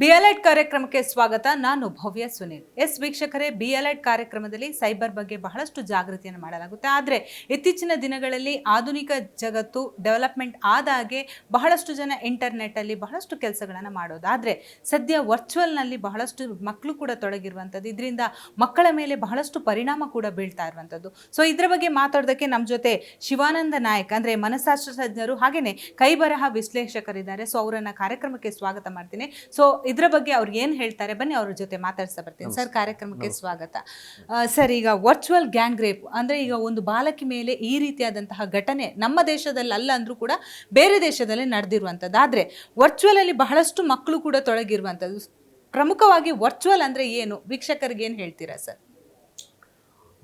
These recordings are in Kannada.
ಬಿ ಎಲ್ ಕಾರ್ಯಕ್ರಮಕ್ಕೆ ಸ್ವಾಗತ. ನಾನು ಭವ್ಯ ಸುನೀಲ್. ಎಸ್ ವೀಕ್ಷಕರೇ ಬಿಎಲ್ಎಡ್ ಕಾರ್ಯಕ್ರಮದಲ್ಲಿ ಸೈಬರ್ ಬಗ್ಗೆ ಬಹಳಷ್ಟು ಜಾಗೃತಿಯನ್ನು ಮಾಡಲಾಗುತ್ತೆ. ಆದರೆ ಇತ್ತೀಚಿನ ದಿನಗಳಲ್ಲಿ ಆಧುನಿಕ ಜಗತ್ತು ಡೆವಲಪ್ಮೆಂಟ್ ಆದಾಗೆ ಬಹಳಷ್ಟು ಜನ ಇಂಟರ್ನೆಟ್ಟಲ್ಲಿ ಬಹಳಷ್ಟು ಕೆಲಸಗಳನ್ನು ಮಾಡೋದು. ಆದರೆ ಸದ್ಯ ವರ್ಚುವಲ್ನಲ್ಲಿ ಬಹಳಷ್ಟು ಮಕ್ಕಳು ಕೂಡ ತೊಡಗಿರುವಂಥದ್ದು. ಇದರಿಂದ ಮಕ್ಕಳ ಮೇಲೆ ಬಹಳಷ್ಟು ಪರಿಣಾಮ ಕೂಡ ಬೀಳ್ತಾ ಇರುವಂಥದ್ದು. ಸೊ ಇದರ ಬಗ್ಗೆ ಮಾತಾಡೋದಕ್ಕೆ ನಮ್ಮ ಜೊತೆ ಶಿವಾನಂದ ನಾಯಕ್, ಅಂದರೆ ಮನಸ್ಸಾಸ್ತ್ರ ತಜ್ಞರು ಹಾಗೆಯೇ ಕೈಬರಹ ವಿಶ್ಲೇಷಕರಿದ್ದಾರೆ. ಸೊ ಅವರನ್ನು ಕಾರ್ಯಕ್ರಮಕ್ಕೆ ಸ್ವಾಗತ ಮಾಡ್ತೀನಿ. ಸೊ ಇದ್ರ ಬಗ್ಗೆ ಅವ್ರು ಏನು ಹೇಳ್ತಾರೆ ಬನ್ನಿ ಅವ್ರ ಜೊತೆ ಮಾತಾಡ್ಸ್ತಾ ಬರ್ತೀನಿ. ಸರ್ ಕಾರ್ಯಕ್ರಮಕ್ಕೆ ಸ್ವಾಗತ. ಸರ್ ಈಗ ವರ್ಚುವಲ್ ಗ್ಯಾಂಗ್ ರೇಪ್ ಅಂದರೆ ಈಗ ಒಂದು ಬಾಲಕಿ ಮೇಲೆ ಈ ರೀತಿಯಾದಂತಹ ಘಟನೆ ನಮ್ಮ ದೇಶದಲ್ಲಿ ಅಲ್ಲ ಅಂದರೂ ಕೂಡ ಬೇರೆ ದೇಶದಲ್ಲಿ ನಡೆದಿರುವಂಥದ್ದು. ಆದರೆ ವರ್ಚುವಲಲ್ಲಿ ಬಹಳಷ್ಟು ಮಕ್ಕಳು ಕೂಡ ತೊಡಗಿರುವಂಥದ್ದು. ಪ್ರಮುಖವಾಗಿ ವರ್ಚುವಲ್ ಅಂದರೆ ಏನು? ವೀಕ್ಷಕರಿಗೆ ಏನು ಹೇಳ್ತೀರಾ ಸರ್?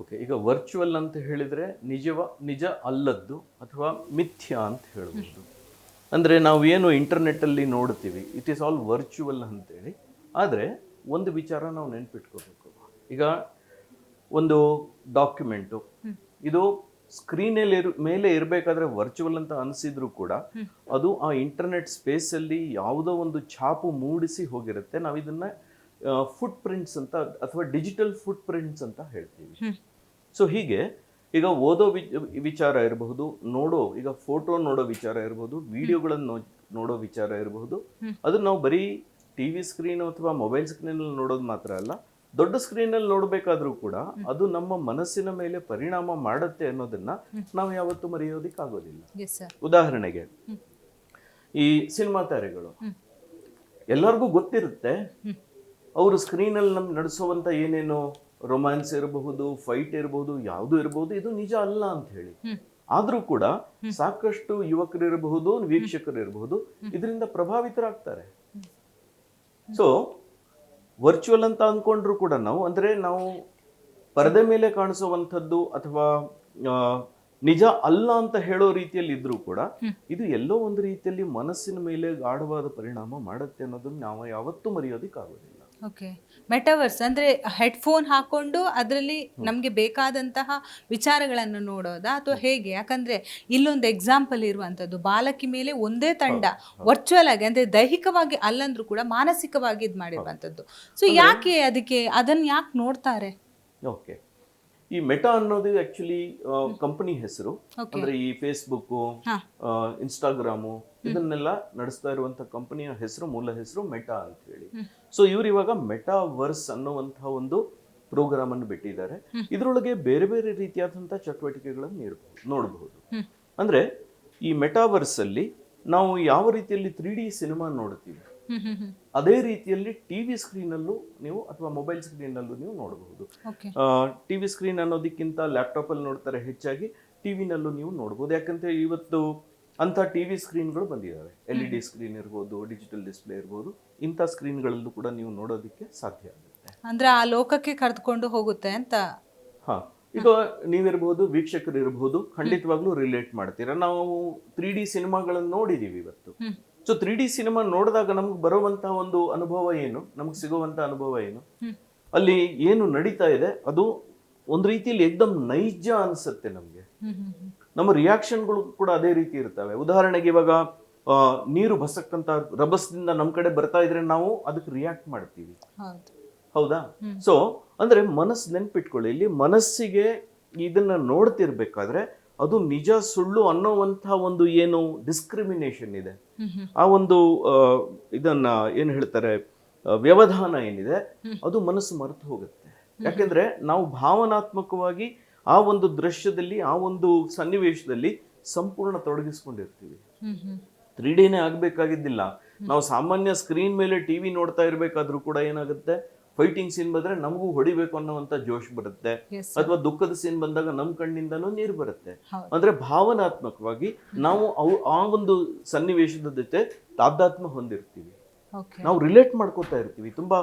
ಓಕೆ ಈಗ ವರ್ಚುವಲ್ ಅಂತ ಹೇಳಿದರೆ ನಿಜವ ನಿಜ ಅಲ್ಲದ್ದು ಅಥವಾ ಮಿಥ್ಯ ಅಂತ ಹೇಳ್ಬೋದು ಅಂದರೆ ನಾವು ಏನು ಇಂಟರ್ನೆಟ್ಟಲ್ಲಿ ನೋಡ್ತೀವಿ ಇಟ್ ಈಸ್ ಆಲ್ ವರ್ಚುವಲ್ ಅಂತೇಳಿ. ಆದರೆ ಒಂದು ವಿಚಾರ ನಾವು ನೆನ್ಪಿಟ್ಕೋಬೇಕು. ಈಗ ಒಂದು ಡಾಕ್ಯುಮೆಂಟು ಇದು ಸ್ಕ್ರೀನಲ್ಲಿ ಇರ್ ಮೇಲೆ ಇರಬೇಕಾದ್ರೆ ವರ್ಚುವಲ್ ಅಂತ ಅನಿಸಿದ್ರು ಕೂಡ ಅದು ಆ ಇಂಟರ್ನೆಟ್ ಸ್ಪೇಸಲ್ಲಿ ಯಾವುದೋ ಒಂದು ಛಾಪು ಮೂಡಿಸಿ ಹೋಗಿರುತ್ತೆ. ನಾವು ಇದನ್ನ ಫುಟ್ ಪ್ರಿಂಟ್ಸ್ ಅಂತ ಅಥವಾ ಡಿಜಿಟಲ್ ಫುಟ್ ಪ್ರಿಂಟ್ಸ್ ಅಂತ ಹೇಳ್ತೀವಿ. ಸೊ ಹೀಗೆ ಈಗ ಓದೋ ವಿಚಾರ ಇರಬಹುದು ನೋಡೋ ಈಗ ಫೋಟೋ ನೋಡೋ ವಿಚಾರ ಇರಬಹುದು ವಿಡಿಯೋಗಳನ್ನು ನೋಡೋ ವಿಚಾರ ಇರಬಹುದು. ಅದನ್ನ ನಾವು ಬರೀ ಟಿ ವಿ ಸ್ಕ್ರೀನ್ ಅಥವಾ ಮೊಬೈಲ್ ಸ್ಕ್ರೀನಲ್ಲಿ ನೋಡೋದು ಮಾತ್ರ ಅಲ್ಲ ದೊಡ್ಡ ಸ್ಕ್ರೀನಲ್ಲಿ ನೋಡಬೇಕಾದ್ರೂ ಕೂಡ ಅದು ನಮ್ಮ ಮನಸ್ಸಿನ ಮೇಲೆ ಪರಿಣಾಮ ಮಾಡುತ್ತೆ ಅನ್ನೋದನ್ನ ನಾವು ಯಾವತ್ತೂ ಮರೆಯೋದಿಕ್ಕಾಗೋದಿಲ್ಲ. ಉದಾಹರಣೆಗೆ ಈ ಸಿನಿಮಾ ತಾರೆಗಳು. ಎಲ್ಲರಿಗೂ ಗೊತ್ತಿರುತ್ತೆ ಅವರು ಸ್ಕ್ರೀನಲ್ಲಿ ನಮ್ಗೆ ನಡೆಸುವಂಥ ಏನೇನು ರೊಮ್ಯಾನ್ಸ್ ಇರಬಹುದು ಫೈಟ್ ಇರಬಹುದು ಯಾವುದು ಇರಬಹುದು ಇದು ನಿಜ ಅಲ್ಲ ಅಂತ ಹೇಳಿ. ಆದ್ರೂ ಕೂಡ ಸಾಕಷ್ಟು ಯುವಕರು ಇರಬಹುದು ವೀಕ್ಷಕರು ಇರಬಹುದು ಇದರಿಂದ ಪ್ರಭಾವಿತರಾಗ್ತಾರೆ. ಸೊ ವರ್ಚುವಲ್ ಅಂತ ಅಂದ್ಕೊಂಡ್ರು ಕೂಡ ನಾವು ಅಂದ್ರೆ ನಾವು ಪರದೆ ಮೇಲೆ ಕಾಣಿಸುವಂಥದ್ದು ಅಥವಾ ನಿಜ ಅಲ್ಲ ಅಂತ ಹೇಳೋ ರೀತಿಯಲ್ಲಿ ಇದ್ರೂ ಕೂಡ ಇದು ಎಲ್ಲೋ ಒಂದು ರೀತಿಯಲ್ಲಿ ಮನಸ್ಸಿನ ಮೇಲೆ ಗಾಢವಾದ ಪರಿಣಾಮ ಮಾಡುತ್ತೆ ಅನ್ನೋದನ್ನ ನಾವು ಯಾವತ್ತೂ ಮರೆಯೋದಿಕ್ಕಾಗೋದಿಲ್ಲ. ಓಕೆ. ಮೆಟಾವರ್ಸ್ ಅಂದರೆ ಹೆಡ್ಫೋನ್ ಹಾಕೊಂಡು ಅದರಲ್ಲಿ ನಮಗೆ ಬೇಕಾದಂತಹ ವಿಚಾರಗಳನ್ನು ನೋಡೋದಾ ಅಥವಾ ಹೇಗೆ? ಯಾಕಂದ್ರೆ ಇಲ್ಲೊಂದು ಎಕ್ಸಾಂಪಲ್ ಇರುವಂಥದ್ದು ಬಾಲಕಿ ಮೇಲೆ ಒಂದೇ ತಂಡ ವರ್ಚುವಲ್ ಆಗಿ ಅಂದರೆ ದೈಹಿಕವಾಗಿ ಅಲ್ಲಂದ್ರೂ ಕೂಡ ಮಾನಸಿಕವಾಗಿ ಇದು ಮಾಡಿರುವಂಥದ್ದು. ಸೊ ಯಾಕೆ ಅದಕ್ಕೆ ಅದನ್ನು ಯಾಕೆ ನೋಡ್ತಾರೆ? ಓಕೆ. ಈ ಮೆಟಾ ಅನ್ನೋದು ಆಕ್ಚುಲಿ ಕಂಪನಿ ಹೆಸರು. ಅಂದ್ರೆ ಈ ಫೇಸ್ಬುಕ್. ಇನ್ಸ್ಟಾಗ್ರಾಮು ಇದನ್ನೆಲ್ಲ ನಡೆಸ್ತಾ ಇರುವಂತ ಕಂಪನಿಯ ಹೆಸರು ಮೂಲ ಹೆಸರು ಮೆಟಾ ಅಂತ ಹೇಳಿ ಸೊ ಇವರು ಇವಾಗ ಮೆಟಾವರ್ಸ್ ಅನ್ನುವಂಥ ಅನ್ನುವಂತಹ ಒಂದು ಪ್ರೋಗ್ರಾಮ್ ಅನ್ನು ಬಿಟ್ಟಿದ್ದಾರೆ. ಇದರೊಳಗೆ ಬೇರೆ ಬೇರೆ ರೀತಿಯಾದಂಥ ಚಟುವಟಿಕೆಗಳನ್ನು ನೀಡಬಹುದು. ನೋಡಬಹುದು ಅಂದ್ರೆ ಈ ಮೆಟಾವರ್ಸ್ ಅಲ್ಲಿ ನಾವು ಯಾವ ರೀತಿಯಲ್ಲಿ ತ್ರೀ ಡಿ ಸಿನಿಮಾ ನೋಡ್ತೀವಿ? ಅದೇ ರೀತಿಯಲ್ಲಿ ಟಿವಿ ಸ್ಕ್ರೀನಲ್ಲೂ ನೀವು ಅಥವಾ ಮೊಬೈಲ್ ಸ್ಕ್ರೀನಲ್ಲೂ ನೀವು ನೋಡಬಹುದು. ಟಿವಿ ಸ್ಕ್ರೀನ್ ಅನ್ನೋದಕ್ಕಿಂತ ಲ್ಯಾಪ್ಟಾಪ್ ಅಲ್ಲಿ ನೋಡ್ತಾರೆ ಹೆಚ್ಚಾಗಿ ಟಿವಿನಲ್ಲೂ ನೀವು ನೋಡ್ಬೋದು ಯಾಕಂತ ಇವತ್ತು ಅಂತ ಟಿವಿ ಸ್ಕ್ರೀನ್ಗಳು ಬಂದಿದ್ದಾವೆ. ಎಲ್ ಇ ಡಿ ಸ್ಕ್ರೀನ್ ಇರ್ಬೋದು ಡಿಜಿಟಲ್ ಡಿಸ್ಪ್ಲೇ ಇರ್ಬೋದು ಇಂಥ ಸ್ಕ್ರೀನ್ಗಳಲ್ಲೂ ಕೂಡ ನೀವು ನೋಡೋದಕ್ಕೆ ಸಾಧ್ಯ ಆಗುತ್ತೆ. ಅಂದ್ರೆ ಆ ಲೋಕಕ್ಕೆ ಕರೆದುಕೊಂಡು ಹೋಗುತ್ತೆ ಅಂತ? ಹಾಂ. ಈಗ ನೀವಿರ್ಬೋದು ವೀಕ್ಷಕರು ಇರಬಹುದು ಖಂಡಿತವಾಗ್ಲೂ ರಿಲೇಟ್ ಮಾಡ್ತೀರಾ. ನಾವು ತ್ರೀ ಡಿ ಸಿನಿಮಾಗಳನ್ನು ನೋಡಿದೀವಿ ಇವತ್ತು. ಸೊ ತ್ರೀ ಡಿ ಸಿನಿಮಾ ನೋಡಿದಾಗ ನಮ್ಗೆ ಬರುವಂತಹ ಒಂದು ಅನುಭವ ಏನು? ನಮ್ಗೆ ಸಿಗುವಂತ ಅನುಭವ ಏನು? ಅಲ್ಲಿ ಏನು ನಡೀತಾ ಇದೆ? ಅದು ಒಂದು ರೀತಿಯಲ್ಲಿ ಎಕ್ದಮ್ ನೈಜ ಅನ್ಸುತ್ತೆ ನಮಗೆ. ನಮ್ಮ ರಿಯಾಕ್ಷನ್ಗಳು ಕೂಡ ಅದೇ ರೀತಿ ಇರ್ತವೆ. ಉದಾಹರಣೆಗೆ ಇವಾಗ ನೀರು ಬಸಕ್ಕಂತ ರಭಸದಿಂದ ನಮ್ಮ ಕಡೆ ಬರ್ತಾ ಇದ್ರೆ ನಾವು ಅದಕ್ಕೆ ರಿಯಾಕ್ಟ್ ಮಾಡ್ತೀವಿ. ಹೌದು. ಸೊ ಅಂದ್ರೆ ಮನಸ್ಸು ನೆನ್ಪಿಟ್ಕೊಳ್ಳಿ ಇಲ್ಲಿ ಮನಸ್ಸಿಗೆ ಇದನ್ನ ನೋಡ್ತಿರ್ಬೇಕಾದ್ರೆ ಅದು ನಿಜ ಸುಳ್ಳು ಅನ್ನೋವಂಥ ಒಂದು ಏನು ಡಿಸ್ಕ್ರಿಮಿನೇಷನ್ ಇದೆ. ಆ ಒಂದು ಇದನ್ನ ಏನ್ ಹೇಳ್ತಾರೆ ವ್ಯವಧಾನ ಏನಿದೆ ಅದು ಮನಸ್ಸು ಮರೆತು ಹೋಗುತ್ತೆ. ಯಾಕೆಂದ್ರೆ ನಾವು ಭಾವನಾತ್ಮಕವಾಗಿ ಆ ಒಂದು ದೃಶ್ಯದಲ್ಲಿ ಆ ಒಂದು ಸನ್ನಿವೇಶದಲ್ಲಿ ಸಂಪೂರ್ಣ ತೊಡಗಿಸ್ಕೊಂಡಿರ್ತೀವಿ. ತ್ರೀ ಡಿನೇ ಆಗಬೇಕಾಗಿದ್ದಿಲ್ಲ. ನಾವು ಸಾಮಾನ್ಯ ಸ್ಕ್ರೀನ್ ಮೇಲೆ ಟಿವಿ ನೋಡ್ತಾ ಇರಬೇಕಾದ್ರೂ ಕೂಡ ಏನಾಗುತ್ತೆ? ಫೈಟಿಂಗ್ ಸೀನ್ ಬಂದ್ರೆ ನಮಗೂ ಹೊಡಿಬೇಕು ಅನ್ನೋವಂಥ ಜೋಶ್ ಬರುತ್ತೆ. ಅಥವಾ ದುಃಖದ ಸೀನ್ ಬಂದಾಗ ನಮ್ಮ ಕಣ್ಣಿಂದನೂ ನೀರು ಬರುತ್ತೆ. ಅಂದರೆ ಭಾವನಾತ್ಮಕವಾಗಿ ನಾವು ಅವು ಆ ಒಂದು ಸನ್ನಿವೇಶದ ಜೊತೆ ತಾದಾತ್ಮ ಹೊಂದಿರ್ತೀವಿ. ನಾವು ರಿಲೇಟ್ ಮಾಡ್ಕೋತಾ ಇರ್ತೀವಿ. ತುಂಬಾ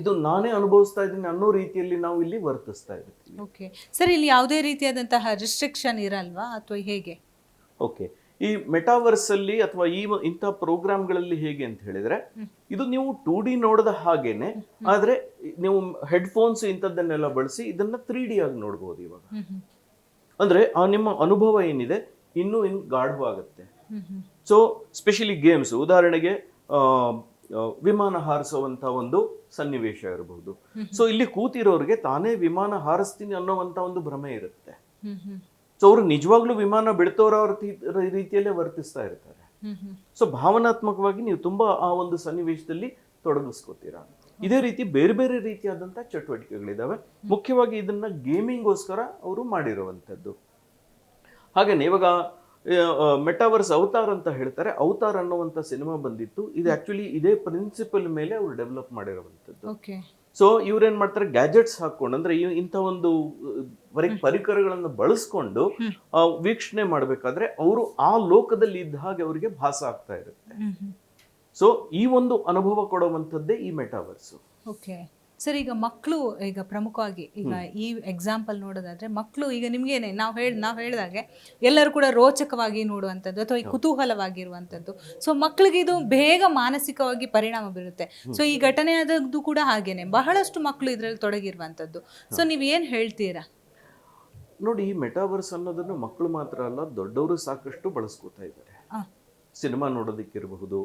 ಇದು ನಾನೇ ಅನುಭವಿಸ್ತಾ ಇದ್ದೀನಿ ಅನ್ನೋ ರೀತಿಯಲ್ಲಿ ನಾವು ಇಲ್ಲಿ ವರ್ತಿಸ್ತಾ ಇರ್ತೀವಿ. ಓಕೆ ಸರ್ ಇಲ್ಲಿ ಯಾವುದೇ ರೀತಿಯಾದಂತಹ ರಿಸ್ಟ್ರಿಕ್ಷನ್ ಇರಲ್ವಾ? ಅಥವಾ ಹೇಗೆ? ಓಕೆ ಈ ಮೆಟಾವರ್ಸ್ ಅಲ್ಲಿ ಅಥವಾ ಈ ಇಂಥ ಪ್ರೋಗ್ರಾಮ್ಗಳಲ್ಲಿ ಹೇಗೆ ಅಂತ ಹೇಳಿದ್ರೆ ಇದು ನೀವು ಟೂ ಡಿ ನೋಡಿದ ಹಾಗೇನೆ ಆದ್ರೆ ನೀವು ಹೆಡ್ಫೋನ್ಸ್ ಇಂಥದ್ದನ್ನೆಲ್ಲ ಬಳಸಿ ಇದನ್ನ ತ್ರೀ ಡಿ ಆಗಿ ನೋಡ್ಬೋದು ಇವಾಗ. ಅಂದ್ರೆ ಆ ನಿಮ್ಮ ಅನುಭವ ಏನಿದೆ ಇನ್ನೂ ಇನ್ನು ಗಾಢವಾಗುತ್ತೆ. ಸೊ ಸ್ಪೆಷಲಿ ಗೇಮ್ಸ್ ಉದಾಹರಣೆಗೆ ವಿಮಾನ ಹಾರಿಸುವಂತ ಒಂದು ಸನ್ನಿವೇಶ ಇರಬಹುದು ಸೊ ಇಲ್ಲಿ ಕೂತಿರೋರಿಗೆ ತಾನೇ ವಿಮಾನ ಹಾರಿಸ್ತೀನಿ ಅನ್ನೋವಂತ ಒಂದು ಭ್ರಮೆ ಇರುತ್ತೆ. ಸೊ ಅವರು ನಿಜವಾಗ್ಲೂ ವಿಮಾನ ಬಿಡ್ತೋರವ್ರ ತಿ- ರೀತಿಯಲ್ಲೇ ವರ್ತಿಸ್ತಾ ಇರ್ತಾರೆ. ಸೊ ಭಾವನಾತ್ಮಕವಾಗಿ ನೀವು ತುಂಬಾ ಆ ಒಂದು ಸನ್ನಿವೇಶದಲ್ಲಿ ತೊಡಗಿಸ್ಕೋತೀರಾ? ಇದೇ ರೀತಿ ಬೇರೆ ಬೇರೆ ರೀತಿಯಾದಂತಹ ಚಟುವಟಿಕೆಗಳಿದಾವೆ. ಮುಖ್ಯವಾಗಿ ಇದನ್ನ ಗೇಮಿಂಗ್ಗೋಸ್ಕರ ಅವರು ಮಾಡಿರುವಂಥದ್ದು ಹಾಗೇನೆ ಇವಾಗ ಮೆಟಾವರ್ಸ್ ಅವತಾರ್ ಅಂತ ಹೇಳ್ತಾರೆ. ಅವತಾರ್ ಅನ್ನುವಂಥ ಸಿನಿಮಾ ಬಂದಿತ್ತು. ಇದು ಆಕ್ಚುಲಿ ಇದೇ ಪ್ರಿನ್ಸಿಪಲ್ ಮೇಲೆ ಅವರು ಡೆವಲಪ್ ಮಾಡಿರುವಂಥದ್ದು. ಓಕೆ ಸೊ ಇವ್ರೇನ್ ಮಾಡ್ತಾರೆ? ಗ್ಯಾಜೆಟ್ಸ್ ಹಾಕೊಂಡು ಅಂದ್ರೆ ಇಂಥ ಒಂದು ಪರಿಕರಗಳನ್ನು ಬಳಸ್ಕೊಂಡು ವೀಕ್ಷಣೆ ಮಾಡಬೇಕಾದ್ರೆ ಅವರು ಆ ಲೋಕದಲ್ಲಿ ಇದ್ದ ಹಾಗೆ ಅವರಿಗೆ ಭಾಸ ಆಗ್ತಾ ಇರುತ್ತೆ. ಸೊ ಈ ಒಂದು ಅನುಭವ ಕೊಡುವಂಥದ್ದೇ ಈ ಮೆಟಾವರ್ಸ್ ಓಕೆ ಸರ್ ಈಗ ಮಕ್ಕಳು ಈಗ ಪ್ರಮುಖವಾಗಿ ಈಗ ಈ ಎಕ್ಸಾಂಪಲ್ ನೋಡೋದಾದ್ರೆ ಮಕ್ಕಳು ಈಗ ನಿಮ್ಗೇನೆ ನಾವು ಹೇಳಿ ನಾವು ಹೇಳಿದಾಗೆ ಎಲ್ಲರೂ ಕೂಡ ರೋಚಕವಾಗಿ ನೋಡುವಂಥದ್ದು ಅಥವಾ ಈ ಕುತೂಹಲವಾಗಿರುವಂಥದ್ದು. ಸೊ ಮಕ್ಕಳಿಗೆ ಇದು ಬೇಗ ಮಾನಸಿಕವಾಗಿ ಪರಿಣಾಮ ಬೀರುತ್ತೆ. ಸೊ ಈ ಘಟನೆ ಆದದ್ದು ಕೂಡ ಹಾಗೇನೆ. ಬಹಳಷ್ಟು ಮಕ್ಕಳು ಇದರಲ್ಲಿ ತೊಡಗಿರುವಂಥದ್ದು. ಸೊ ನೀವು ಏನು ಹೇಳ್ತೀರಾ? ನೋಡಿ ಈ ಮೆಟಾವರ್ಸ್ ಅನ್ನೋದನ್ನು ಮಕ್ಕಳು ಮಾತ್ರ ಅಲ್ಲ ದೊಡ್ಡವರು ಸಾಕಷ್ಟು ಬಳಸ್ಕೋತಾ ಇದ್ದಾರೆ. ಸಿನಿಮಾ ನೋಡೋದಕ್ಕಿರಬಹುದು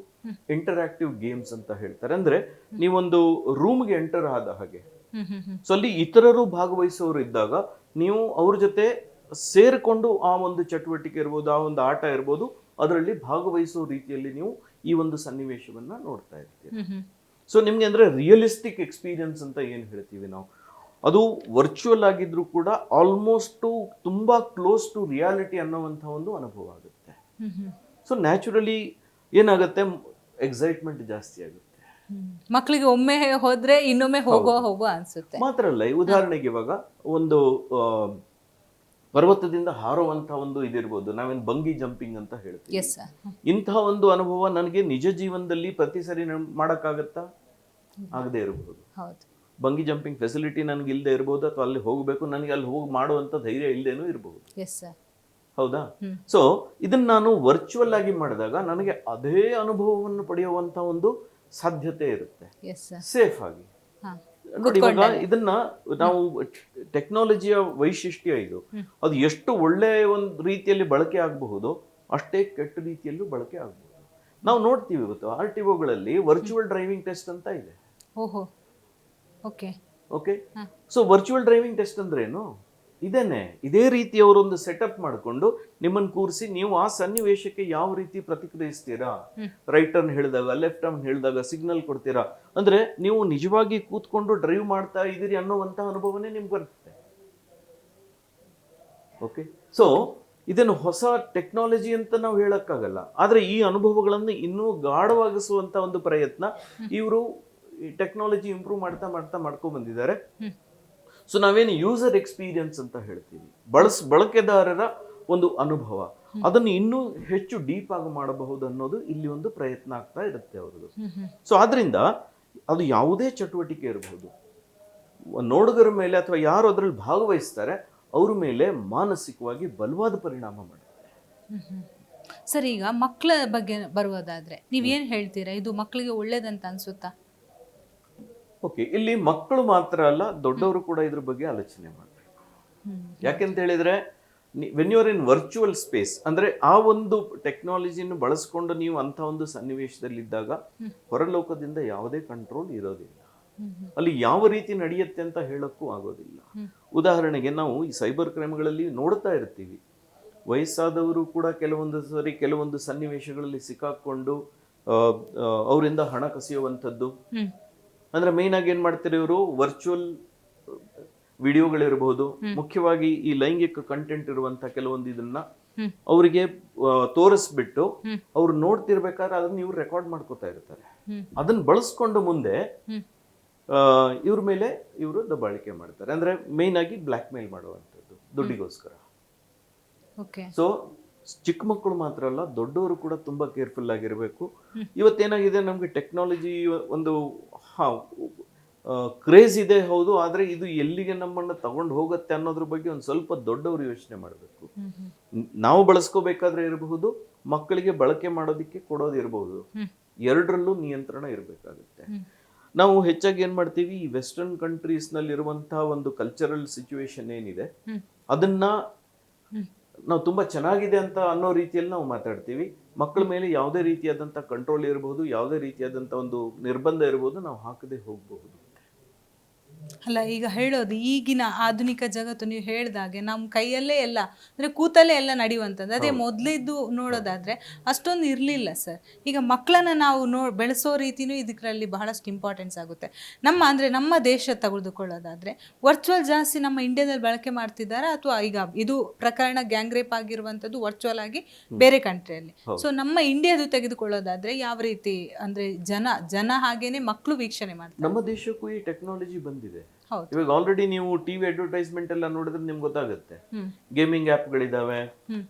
ಇಂಟರಾಕ್ಟಿವ್ ಗೇಮ್ಸ್ ಅಂತ ಹೇಳ್ತಾರೆ. ಅಂದ್ರೆ ನೀವೊಂದು ರೂಮ್ಗೆ ಎಂಟರ್ ಆದ ಹಾಗೆ. ಸೊ ಅಲ್ಲಿ ಇತರರು ಭಾಗವಹಿಸೋರು ಇದ್ದಾಗ ನೀವು ಅವ್ರ ಜೊತೆ ಸೇರಿಕೊಂಡು ಆ ಒಂದು ಚಟುವಟಿಕೆ ಇರ್ಬೋದು ಆ ಒಂದು ಆಟ ಇರ್ಬೋದು ಅದರಲ್ಲಿ ಭಾಗವಹಿಸೋ ರೀತಿಯಲ್ಲಿ ನೀವು ಈ ಒಂದು ಸನ್ನಿವೇಶವನ್ನ ನೋಡ್ತಾ ಇರ್ತೀರಿ. ಸೊ ನಿಮ್ಗೆ ಅಂದ್ರೆ ರಿಯಲಿಸ್ಟಿಕ್ ಎಕ್ಸ್ಪೀರಿಯನ್ಸ್ ಅಂತ ಏನು ಹೇಳ್ತೀವಿ ನಾವು? ಅದು ವರ್ಚುವಲ್ ಆಗಿದ್ರು ಕೂಡ ಆಲ್ಮೋಸ್ಟ್ ತುಂಬಾ ಕ್ಲೋಸ್ ಟು ರಿಯಾಲಿಟಿ ಅನ್ನೋವಂಥ ಒಂದು ಅನುಭವ ಆಗುತ್ತೆ. ಸೊ ನ್ಯಾಚುರಲಿ ಏನಾಗುತ್ತೆ? ಎಕ್ಸೈಟ್ಮೆಂಟ್ ಜಾಸ್ತಿ ಆಗುತ್ತೆ. ಮಕ್ಕಳಿಗೆ ಒಮ್ಮೆ ಹೋದ್ರೆ ಇನ್ನೊಮ್ಮೆ ಹೋಗೋ ಹೋಗೋ ಅನ್ಸುತ್ತೆ. ಮಾತ್ರ ಅಲ್ಲ ಉದಾಹರಣೆಗೆ ಇವಾಗ ಒಂದು ಪರ್ವತದಿಂದ ಹಾರುವಂತ ಒಂದು ಇದಿರ್ಬೋದು. ನಾವೇನು ಬಂಗಿ ಜಂಪಿಂಗ್ ಅಂತ ಹೇಳ್ತೀವಿ. ಇಂತಹ ಒಂದು ಅನುಭವ ನನಗೆ ನಿಜ ಜೀವನದಲ್ಲಿ ಪ್ರತಿ ಸರಿ ಮಾಡೋಕ್ಕಾಗತ್ತಾ? ಆಗದೆ ಇರಬಹುದು ಹೌದು. ಬಂಗಿ ಜಂಪಿಂಗ್ ಫೆಸಿಲಿಟಿ ನನಗೆ ಇಲ್ಲದೆ ಇರ್ಬೋದು ಅಥವಾ ಅಲ್ಲಿ ಹೋಗಬೇಕು ನನಗೆ ಅಲ್ಲಿ ಹೋಗಿ ಮಾಡುವಂತ ಧೈರ್ಯ ಇಲ್ಲದೇನೂ ಇರಬಹುದು ಹೌದಾ. ಸೊ ಇದನ್ನ ನಾನು ವರ್ಚುವಲ್ ಆಗಿ ಮಾಡಿದಾಗ ನನಗೆ ಅದೇ ಅನುಭವವನ್ನು ಪಡೆಯುವಂತ ಒಂದು ಸಾಧ್ಯತೆ ಇರುತ್ತೆ. ಸೇಫ್ ಆಗಿ. ಹಾ. ನೋಡಿ ಇವಾಗ ಇದನ್ನ ನಾವು ಟೆಕ್ನಾಲಜಿಯ ವೈಶಿಷ್ಟ್ಯ ಇದು. ಅದು ಎಷ್ಟು ಒಳ್ಳೆ ಒಂದು ರೀತಿಯಲ್ಲಿ ಬಳಕೆ ಆಗಬಹುದು ಅಷ್ಟೇ ಕೆಟ್ಟ ರೀತಿಯಲ್ಲೂ ಬಳಕೆ ಆಗಬಹುದು. ನಾವು ನೋಡ್ತೀವಿ ಇವತ್ತು ಆರ್ ಟಿ ಒಗಳಲ್ಲಿ ವರ್ಚುವಲ್ ಡ್ರೈವಿಂಗ್ ಟೆಸ್ಟ್ ಅಂತ ಇದೆ. ಓಹೋ. Okay okay. So virtual driving test ಅಂದ್ರೆ ಏನು ಇದೇನೆ ಇದೇ ರೀತಿ ಅವರೊಂದು ಸೆಟಪ್ ಮಾಡಿಕೊಂಡು ನಿಮ್ಮನ್ನು ಕೂರಿಸಿ ನೀವು ಆ ಸನ್ನಿವೇಶಕ್ಕೆ ಯಾವ ರೀತಿ ಪ್ರತಿಕ್ರಿಯಿಸ್ತೀರಾ? ರೈಟ್ ಟರ್ನ್ ಹೇಳಿದಾಗ ಲೆಫ್ಟ್ ಟರ್ನ್ ಹೇಳಿದಾಗ ಸಿಗ್ನಲ್ ಕೊಡ್ತೀರಾ? ಅಂದ್ರೆ ನೀವು ನಿಜವಾಗಿ ಕೂತ್ಕೊಂಡು ಡ್ರೈವ್ ಮಾಡ್ತಾ ಇದ್ದೀರಿ ಅನ್ನೋಂತ ಅನುಭವನೇ ನಿಮ್ಗೆ ಬರುತ್ತೆ. ಓಕೆ ಸೊ ಇದನ್ನು ಹೊಸ ಟೆಕ್ನಾಲಜಿ ಅಂತ ನಾವು ಹೇಳಕ್ಕಾಗಲ್ಲ. ಆದ್ರೆ ಈ ಅನುಭವಗಳನ್ನು ಇನ್ನೂ ಗಾಢವಾಗಿಸುವಂತ ಒಂದು ಪ್ರಯತ್ನ ಇವರು ಈ ಟೆಕ್ನಾಲಜಿ ಇಂಪ್ರೂವ್ ಮಾಡ್ತಾ ಮಾಡ್ತಾ ಮಾಡ್ಕೊಂಡ್ ಬಂದಿದ್ದಾರೆ. ಸೊ ನಾವೇನು ಯೂಸರ್ ಎಕ್ಸ್ಪೀರಿಯನ್ಸ್ ಅಂತ ಹೇಳ್ತೀವಿ. ಬಳಸ್ ಬಳಕೆದಾರರ ಒಂದು ಅನುಭವ. ಅದನ್ನು ಇನ್ನೂ ಹೆಚ್ಚು ಡೀಪ್ ಆಗಿ ಮಾಡಬಹುದು ಅನ್ನೋದು ಇಲ್ಲಿ ಒಂದು ಪ್ರಯತ್ನ ಆಗ್ತಾ ಇರುತ್ತೆ ಅವ್ರದ್ದು. ಸೊ ಆದ್ರಿಂದ ಅದು ಯಾವುದೇ ಚಟುವಟಿಕೆ ಇರಬಹುದು ನೋಡುಗರ ಮೇಲೆ ಅಥವಾ ಯಾರು ಅದರಲ್ಲಿ ಭಾಗವಹಿಸ್ತಾರೆ ಅವ್ರ ಮೇಲೆ ಮಾನಸಿಕವಾಗಿ ಬಲವಾದ ಪರಿಣಾಮ ಮಾಡುತ್ತೆ. ಸರ್ ಈಗ ಮಕ್ಕಳ ಬಗ್ಗೆ ಬರುವುದಾದ್ರೆ ನೀವೇನು ಹೇಳ್ತೀರಾ? ಇದು ಮಕ್ಕಳಿಗೆ ಒಳ್ಳೇದಂತ ಅನ್ಸುತ್ತಾ? ಓಕೆ ಇಲ್ಲಿ ಮಕ್ಕಳು ಮಾತ್ರ ಅಲ್ಲ ದೊಡ್ಡವರು ಕೂಡ ಇದ್ರ ಬಗ್ಗೆ ಆಲೋಚನೆ ಮಾಡಬೇಕು. ಯಾಕೆಂತ ಹೇಳಿದ್ರೆ when your in virtual space ಅಂದ್ರೆ ಆ ಒಂದು ಟೆಕ್ನಾಲಜಿಯನ್ನು ಬಳಸ್ಕೊಂಡು ನೀವು ಅಂತ ಒಂದು ಸನ್ನಿವೇಶದಲ್ಲಿದ್ದಾಗ ಹೊರಲೋಕದಿಂದ ಯಾವುದೇ ಕಂಟ್ರೋಲ್ ಇರೋದಿಲ್ಲ. ಅಲ್ಲಿ ಯಾವ ರೀತಿ ನಡೆಯುತ್ತೆ ಅಂತ ಹೇಳೋಕ್ಕೂ ಆಗೋದಿಲ್ಲ. ಉದಾಹರಣೆಗೆ ನಾವು ಈ ಸೈಬರ್ ಕ್ರೈಮ್ಗಳಲ್ಲಿ ನೋಡ್ತಾ ಇರ್ತೀವಿ. ವಯಸ್ಸಾದವರು ಕೂಡ ಕೆಲವೊಂದು ಸರಿ ಕೆಲವೊಂದು ಸನ್ನಿವೇಶಗಳಲ್ಲಿ ಸಿಕ್ಕಾಕೊಂಡು ಅವರಿಂದ ಹಣ ಕಸಿಯುವಂಥದ್ದು. ಅಂದ್ರೆ ಮೇನ್ ಆಗಿ ಏನ್ ಮಾಡ್ತಾರೆ ಇವರು? ವರ್ಚುವಲ್ ವಿಡಿಯೋಗಳಿರಬಹುದು. ಮುಖ್ಯವಾಗಿ ಈ ಲೈಂಗಿಕ ಕಂಟೆಂಟ್ ಇರುವಂತ ಕೆಲವೊಂದು ಇದನ್ನ. ಅವರಿಗೆ ತೋರಿಸ್ಬಿಟ್ಟು. ಅವ್ರು ನೋಡ್ತಿರ್ಬೇಕಾದ್ರೆ ಅದನ್ನ ಇವ್ರು ರೆಕಾರ್ಡ್ ಮಾಡ್ಕೋತಾ ಇರ್ತಾರೆ. ಅದನ್ನ ಬಳಸ್ಕೊಂಡು ಮುಂದೆ ಇವ್ರ ಮೇಲೆ ಇವರು ದಬ್ಬಾಳಿಕೆ ಮಾಡ್ತಾರೆ. ಅಂದ್ರೆ ಮೇನ್ ಆಗಿ ಬ್ಲ್ಯಾಕ್ ಮೇಲ್ ಮಾಡುವಂಥದ್ದು ದುಡ್ಡಿಗೋಸ್ಕರ. ಓಕೆ ಸೊ ಚಿಕ್ಕ ಮಕ್ಕಳು ಮಾತ್ರ ಅಲ್ಲ ದೊಡ್ಡವರು ಕೂಡ ತುಂಬಾ ಕೇರ್ಫುಲ್ ಆಗಿರಬೇಕು. ಇವತ್ತೇನಾಗಿದೆ ನಮಗೆ ಟೆಕ್ನಾಲಜಿ ಒಂದು ಹಾ ಕ್ರೇಜ್ ಇದೆ ಹೌದು ಆದರೆ ಇದು ಎಲ್ಲಿಗೆ ನಮ್ಮನ್ನ ತಗೊಂಡು ಹೋಗುತ್ತೆ ಅನ್ನೋದ್ರ ಬಗ್ಗೆ ಒಂದು ಸ್ವಲ್ಪ ದೊಡ್ಡವರು ಯೋಚನೆ ಮಾಡಬೇಕು. ನಾವು ಬಳಸ್ಕೋಬೇಕಾದ್ರೆ ಇರಬಹುದು ಮಕ್ಕಳಿಗೆ ಬಳಕೆ ಮಾಡೋದಕ್ಕೆ ಕೊಡೋದು ಇರಬಹುದು. ಎರಡರಲ್ಲೂ ನಿಯಂತ್ರಣ ಇರಬೇಕಾಗುತ್ತೆ. ನಾವು ಹೆಚ್ಚಾಗಿ ಏನ್ ಮಾಡ್ತೀವಿ ಈ ವೆಸ್ಟರ್ನ್ ಕಂಟ್ರೀಸ್ನಲ್ಲಿ ಇರುವಂತಹ ಒಂದು ಕಲ್ಚರಲ್ ಸಿಚುವೇಶನ್ ಏನಿದೆ. ಅದನ್ನ. ನಾವು ತುಂಬ ಚೆನ್ನಾಗಿದೆ ಅಂತ ಅನ್ನೋ ರೀತಿಯಲ್ಲಿ ನಾವು ಮಾತಾಡ್ತೀವಿ. ಮಕ್ಕಳ ಮೇಲೆ ಯಾವುದೇ ರೀತಿಯಾದಂಥ ಕಂಟ್ರೋಲ್ ಇರಬಹುದು ಯಾವುದೇ ರೀತಿಯಾದಂಥ ಒಂದು ನಿರ್ಬಂಧ ಇರಬಹುದು ನಾವು ಹಾಕದೇ ಹೋಗಬಹುದು. ಅಲ್ಲ ಈಗ ಹೇಳೋದು ಈಗಿನ ಆಧುನಿಕ ಜಗತ್ತು ನೀವು ಹೇಳ್ದಾಗೆ ನಮ್ಮ ಕೈಯಲ್ಲೇ ಎಲ್ಲ ಅಂದ್ರೆ ಕೂತಲ್ಲೇ ಎಲ್ಲ ನಡೆಯುವಂಥದ್ದು. ಅದೇ ಮೊದಲಿದ್ದು ನೋಡೋದಾದ್ರೆ ಅಷ್ಟೊಂದು ಇರಲಿಲ್ಲ ಸರ್. ಈಗ ಮಕ್ಕಳನ್ನ ನಾವು ನೋ ಬೆಳೆಸೋ ರೀತಿಯೂ ಇದಕ್ಕರಲ್ಲಿ ಬಹಳಷ್ಟು ಇಂಪಾರ್ಟೆನ್ಸ್ ಆಗುತ್ತೆ. ನಮ್ಮ ಅಂದ್ರೆ ನಮ್ಮ ದೇಶ ತೆಗೆದುಕೊಳ್ಳೋದಾದರೆ ವರ್ಚುವಲ್ ಜಾಸ್ತಿ ನಮ್ಮ ಇಂಡಿಯಾದಲ್ಲಿ ಬಳಕೆ ಮಾಡ್ತಿದ್ದಾರೆ? ಅಥವಾ ಈಗ ಇದು ಪ್ರಕರಣ ಗ್ಯಾಂಗ್ ರೇಪ್ ಆಗಿರುವಂಥದ್ದು ವರ್ಚುವಲ್ ಆಗಿ ಬೇರೆ ಕಂಟ್ರಿಯಲ್ಲಿ ಸೊ ನಮ್ಮ ಇಂಡಿಯಾದು ತೆಗೆದುಕೊಳ್ಳೋದಾದರೆ ಯಾವ ರೀತಿ ಅಂದ್ರೆ ಜನ ಜನ ಹಾಗೇನೆ ಮಕ್ಕಳು ವೀಕ್ಷಣೆ ಮಾಡ್ತಾರೆ. ನಮ್ಮ ದೇಶಕ್ಕೂ ಈ ಟೆಕ್ನಾಲಜಿ ಬಂದಿದೆ. ಇವಾಗ ಆಲ್ರೆಡಿ ನೀವು ಟಿವಿ ಅಡ್ವರ್ಟೈಸ್ಮೆಂಟ್ ಎಲ್ಲ ನೋಡಿದ್ರೆ ನಿಮ್ಗೆ ಗೊತ್ತಾಗುತ್ತೆ. ಗೇಮಿಂಗ್ ಆಪ್ ಗಳಿದಾವೆ.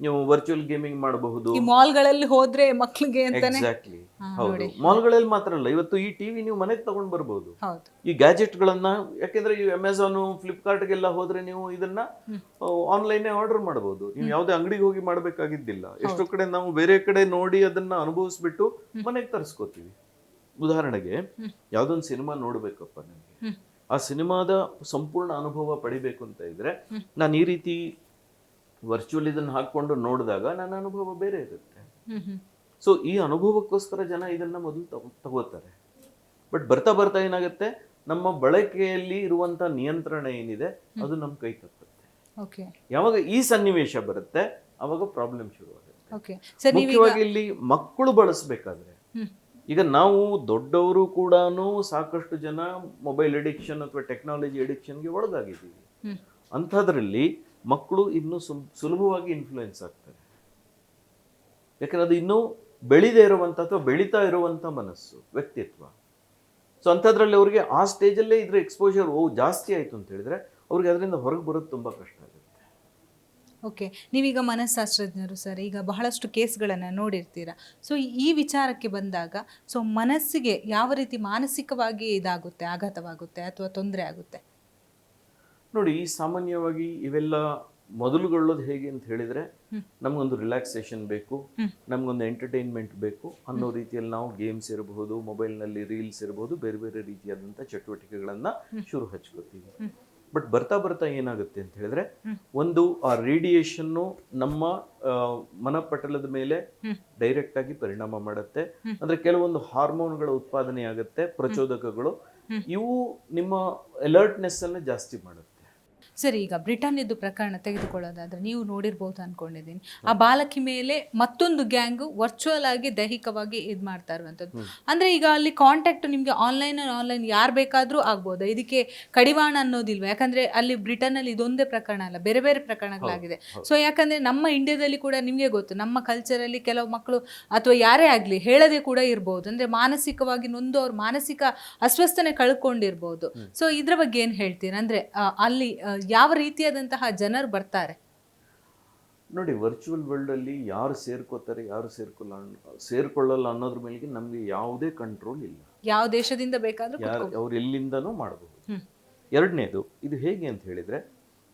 ನೀವು ವರ್ಚುವಲ್ ಗೇಮಿಂಗ್ ಮಾಡಬಹುದು. ಮಾಲ್ಗಳಲ್ಲಿ ಹೋದ್ರೆ ಮಕ್ಕಳಿಗೆ ಎಕ್ಸಾಕ್ಟ್ಲಿ ಹೌದು. ಮಾಲ್ಗಳಲ್ಲಿ ಮಾತ್ರ ಅಲ್ಲ ಇವತ್ತು ಈ ಟಿವಿ ನೀವು ಮನೆಗೆ ತಗೊಂಡ್ ಬರಬಹುದು ಈ ಈ ಗ್ಯಾಜೆಟ್ಗಳನ್ನ ಯಾಕೆಂದ್ರೆ ಈ ಅಮೆಝಾನ್ ಫ್ಲಿಪ್ಕಾರ್ಟ್ಗೆಲ್ಲ ಹೋದ್ರೆ ನೀವು ಇದನ್ನ ಆನ್ಲೈನ್ ಆರ್ಡರ್ ಮಾಡಬಹುದು ನೀವು ಯಾವುದೇ ಅಂಗಡಿಗೆ ಹೋಗಿ ಮಾಡಬೇಕಾಗಿದ್ದಿಲ್ಲ. ಎಷ್ಟೋ ಕಡೆ ನಾವು ಬೇರೆ ಕಡೆ ನೋಡಿ ಅದನ್ನ ಅನುಭವಿಸ್ಬಿಟ್ಟು ಮನೆಗೆ ತರಿಸ್ಕೋತೀವಿ. ಉದಾಹರಣೆಗೆ ಯಾವ್ದೊಂದು ಸಿನಿಮಾ ನೋಡ್ಬೇಕಪ್ಪ ನನಗೆ. ಆ ಸಿನಿಮಾದ ಸಂಪೂರ್ಣ ಅನುಭವ ಪಡಿಬೇಕು ಅಂತ ಇದ್ರೆ ನಾನು ಈ ರೀತಿ ವರ್ಚುವಲ್ ಇದನ್ನ ಹಾಕೊಂಡು ನೋಡಿದಾಗ ನನ್ನ ಅನುಭವ ಬೇರೆ ಇರುತ್ತೆ. ಸೊ ಈ ಅನುಭವಕ್ಕೋಸ್ಕರ ಜನ ಇದನ್ನ ಮೊದಲು ತಗೋತಾರೆ. ಬಟ್ ಬರ್ತಾ ಬರ್ತಾ ಏನಾಗುತ್ತೆ? ನಮ್ಮ ಬಳಕೆಯಲ್ಲಿ ಇರುವಂತ ನಿಯಂತ್ರಣ ಏನಿದೆ ಅದು ನಮ್ಮ ಕೈ ತಪ್ಪುತ್ತೆ. ಓಕೆ ಯಾವಾಗ ಈ ಸನ್ನಿವೇಶ ಬರುತ್ತೆ ಅವಾಗ ಪ್ರಾಬ್ಲಮ್ ಶುರುವಾಗುತ್ತೆ. ಓಕೆ ಸರ್ ನೀವೀಗ ಮುಖ್ಯವಾಗಿ ಇಲ್ಲಿ ಮಕ್ಕಳು ಬಳಸಬೇಕಾದ್ರೆ ಈಗ ನಾವು ದೊಡ್ಡವರು ಕೂಡ ಸಾಕಷ್ಟು ಜನ ಮೊಬೈಲ್ ಅಡಿಕ್ಷನ್ ಅಥವಾ ಟೆಕ್ನಾಲಜಿ ಅಡಿಕ್ಷನ್ಗೆ ಒಳಗಾಗಿದ್ದೀವಿ. ಅಂಥದ್ರಲ್ಲಿ ಮಕ್ಕಳು ಇನ್ನೂ ಸುಲಭವಾಗಿ ಇನ್ಫ್ಲುಯೆನ್ಸ್ ಆಗ್ತಾರೆ. ಯಾಕಂದ್ರೆ ಅದು ಇನ್ನೂ ಬೆಳೀದೇ ಇರುವಂಥ ಅಥವಾ ಬೆಳೀತಾ ಇರುವಂಥ ಮನಸ್ಸು ವ್ಯಕ್ತಿತ್ವ. ಸೊ ಅಂಥದ್ರಲ್ಲಿ ಅವ್ರಿಗೆ ಆ ಸ್ಟೇಜಲ್ಲೇ ಇದ್ರೆ ಎಕ್ಸ್ಪೋಜರ್ ಓ ಜಾಸ್ತಿ ಆಯಿತು ಅಂತ ಹೇಳಿದ್ರೆ ಅವ್ರಿಗೆ ಅದರಿಂದ ಹೊರಗೆ ಬರೋದು ತುಂಬ ಕಷ್ಟ ಆಗುತ್ತೆ. ಓಕೆ ನೀವೀಗ ಮನಸ್ಸಾಸ್ತ್ರಜ್ಞರು ಸರ್ ಈಗ ಬಹಳಷ್ಟು ಕೇಸ್ಗಳನ್ನು ನೋಡಿರ್ತೀರಾ ಸೊ ಈ ವಿಚಾರಕ್ಕೆ ಬಂದಾಗ ಸೊ ಮನಸ್ಸಿಗೆ ಯಾವ ರೀತಿ ಮಾನಸಿಕವಾಗಿ ಇದಾಗುತ್ತೆ ಆಘಾತವಾಗುತ್ತೆ ಅಥವಾ ತೊಂದರೆ ಆಗುತ್ತೆ ನೋಡಿ ಸಾಮಾನ್ಯವಾಗಿ ಇವೆಲ್ಲ ಮೊದಲುಗೊಳ್ಳೋದು ಹೇಗೆ ಅಂತ ಹೇಳಿದ್ರೆ. ನಮಗೊಂದು ರಿಲ್ಯಾಕ್ಸೇಷನ್ ಬೇಕು. ನಮಗೊಂದು ಎಂಟರ್ಟೈನ್ಮೆಂಟ್ ಬೇಕು ಅನ್ನೋ ರೀತಿಯಲ್ಲಿ ನಾವು ಗೇಮ್ಸ್ ಇರಬಹುದು ಮೊಬೈಲ್ನಲ್ಲಿ ರೀಲ್ಸ್ ಇರಬಹುದು ಬೇರೆ ಬೇರೆ ರೀತಿಯಾದಂಥ ಚಟುವಟಿಕೆಗಳನ್ನು ಶುರು ಹಚ್ಕೋತೀವಿ. ಬಟ್ ಬರ್ತಾ ಬರ್ತಾ ಏನಾಗುತ್ತೆ ಅಂತ ಹೇಳಿದ್ರೆ ಒಂದು ಆ ರೇಡಿಯೇಷನ್ನು ನಮ್ಮ ಮನಪಟಲದ ಮೇಲೆ ಡೈರೆಕ್ಟ್ ಆಗಿ ಪರಿಣಾಮ ಮಾಡುತ್ತೆ. ಅಂದ್ರೆ ಕೆಲವೊಂದು ಹಾರ್ಮೋನ್ಗಳ ಉತ್ಪಾದನೆ ಆಗುತ್ತೆ ಪ್ರಚೋದಕಗಳು ಇವು ನಿಮ್ಮ ಅಲರ್ಟ್ನೆಸ್ ಅನ್ನ ಜಾಸ್ತಿ ಮಾಡುತ್ತೆ. ಸರಿ ಈಗ ಬ್ರಿಟನ್ನಿದ್ದು ಪ್ರಕರಣ ತೆಗೆದುಕೊಳ್ಳೋದಾದ್ರೆ ನೀವು ನೋಡಿರ್ಬೋದು ಅನ್ಕೊಂಡಿದ್ದೀನಿ. ಆ ಬಾಲಕಿ ಮೇಲೆ ಮತ್ತೊಂದು ಗ್ಯಾಂಗು ವರ್ಚುವಲ್ ಆಗಿ ದೈಹಿಕವಾಗಿ ಇದು ಮಾಡ್ತಾ ಇರುವಂಥದ್ದು. ಅಂದ್ರೆ ಈಗ ಅಲ್ಲಿ ಕಾಂಟ್ಯಾಕ್ಟ್ ನಿಮಗೆ ಆನ್ಲೈನ್ ಆನ್ಲೈನ್ ಯಾರು ಬೇಕಾದರೂ ಆಗ್ಬೋದು. ಇದಕ್ಕೆ ಕಡಿವಾಣ ಅನ್ನೋದಿಲ್ವ? ಯಾಕಂದ್ರೆ ಅಲ್ಲಿ ಬ್ರಿಟನ್ನಲ್ಲಿ ಇದೊಂದೇ ಪ್ರಕರಣ ಅಲ್ಲ ಬೇರೆ ಬೇರೆ ಪ್ರಕರಣಗಳಾಗಿದೆ. ಸೊ ಯಾಕಂದ್ರೆ ನಮ್ಮ ಇಂಡಿಯಾದಲ್ಲಿ ಕೂಡ ನಿಮಗೆ ಗೊತ್ತು ನಮ್ಮ ಕಲ್ಚರಲ್ಲಿ ಕೆಲವು ಮಕ್ಕಳು ಅಥವಾ ಯಾರೇ ಆಗಲಿ ಹೇಳದೆ ಕೂಡ ಇರ್ಬೋದು. ಅಂದ್ರೆ ಮಾನಸಿಕವಾಗಿ ನೊಂದು ಅವ್ರ ಮಾನಸಿಕ ಅಸ್ವಸ್ಥನೆ ಕಳ್ಕೊಂಡಿರ್ಬೋದು. ಸೊ ಇದ್ರ ಬಗ್ಗೆ ಏನು ಹೇಳ್ತೀರಾ? ಅಂದ್ರೆ ಅಲ್ಲಿ ಯಾವ ರೀತಿಯಾದಂತಹ ಜನರು ಬರ್ತಾರೆ? ನೋಡಿ ವರ್ಚುವಲ್ ವರ್ಲ್ಡ್ ಅಲ್ಲಿ ಯಾರು ಸೇರ್ಕೋತಾರೆ ಯಾರು ಸೇರ್ಕೊಳ್ಳ ಸೇರ್ಕೊಳ್ಳಲ್ಲ ಅನ್ನೋದ್ರ ಮೇಲೆ ನಮಗೆ ಯಾವುದೇ ಕಂಟ್ರೋಲ್ ಇಲ್ಲ. ಯಾವ ದೇಶದಿಂದ ಬೇಕಾದ್ರೂ ಯಾರು ಅವ್ರು ಎಲ್ಲಿಂದನೂ ಮಾಡಬಹುದು ಎರಡನೇದು ಇದು ಹೇಗೆ ಅಂತ ಹೇಳಿದ್ರೆ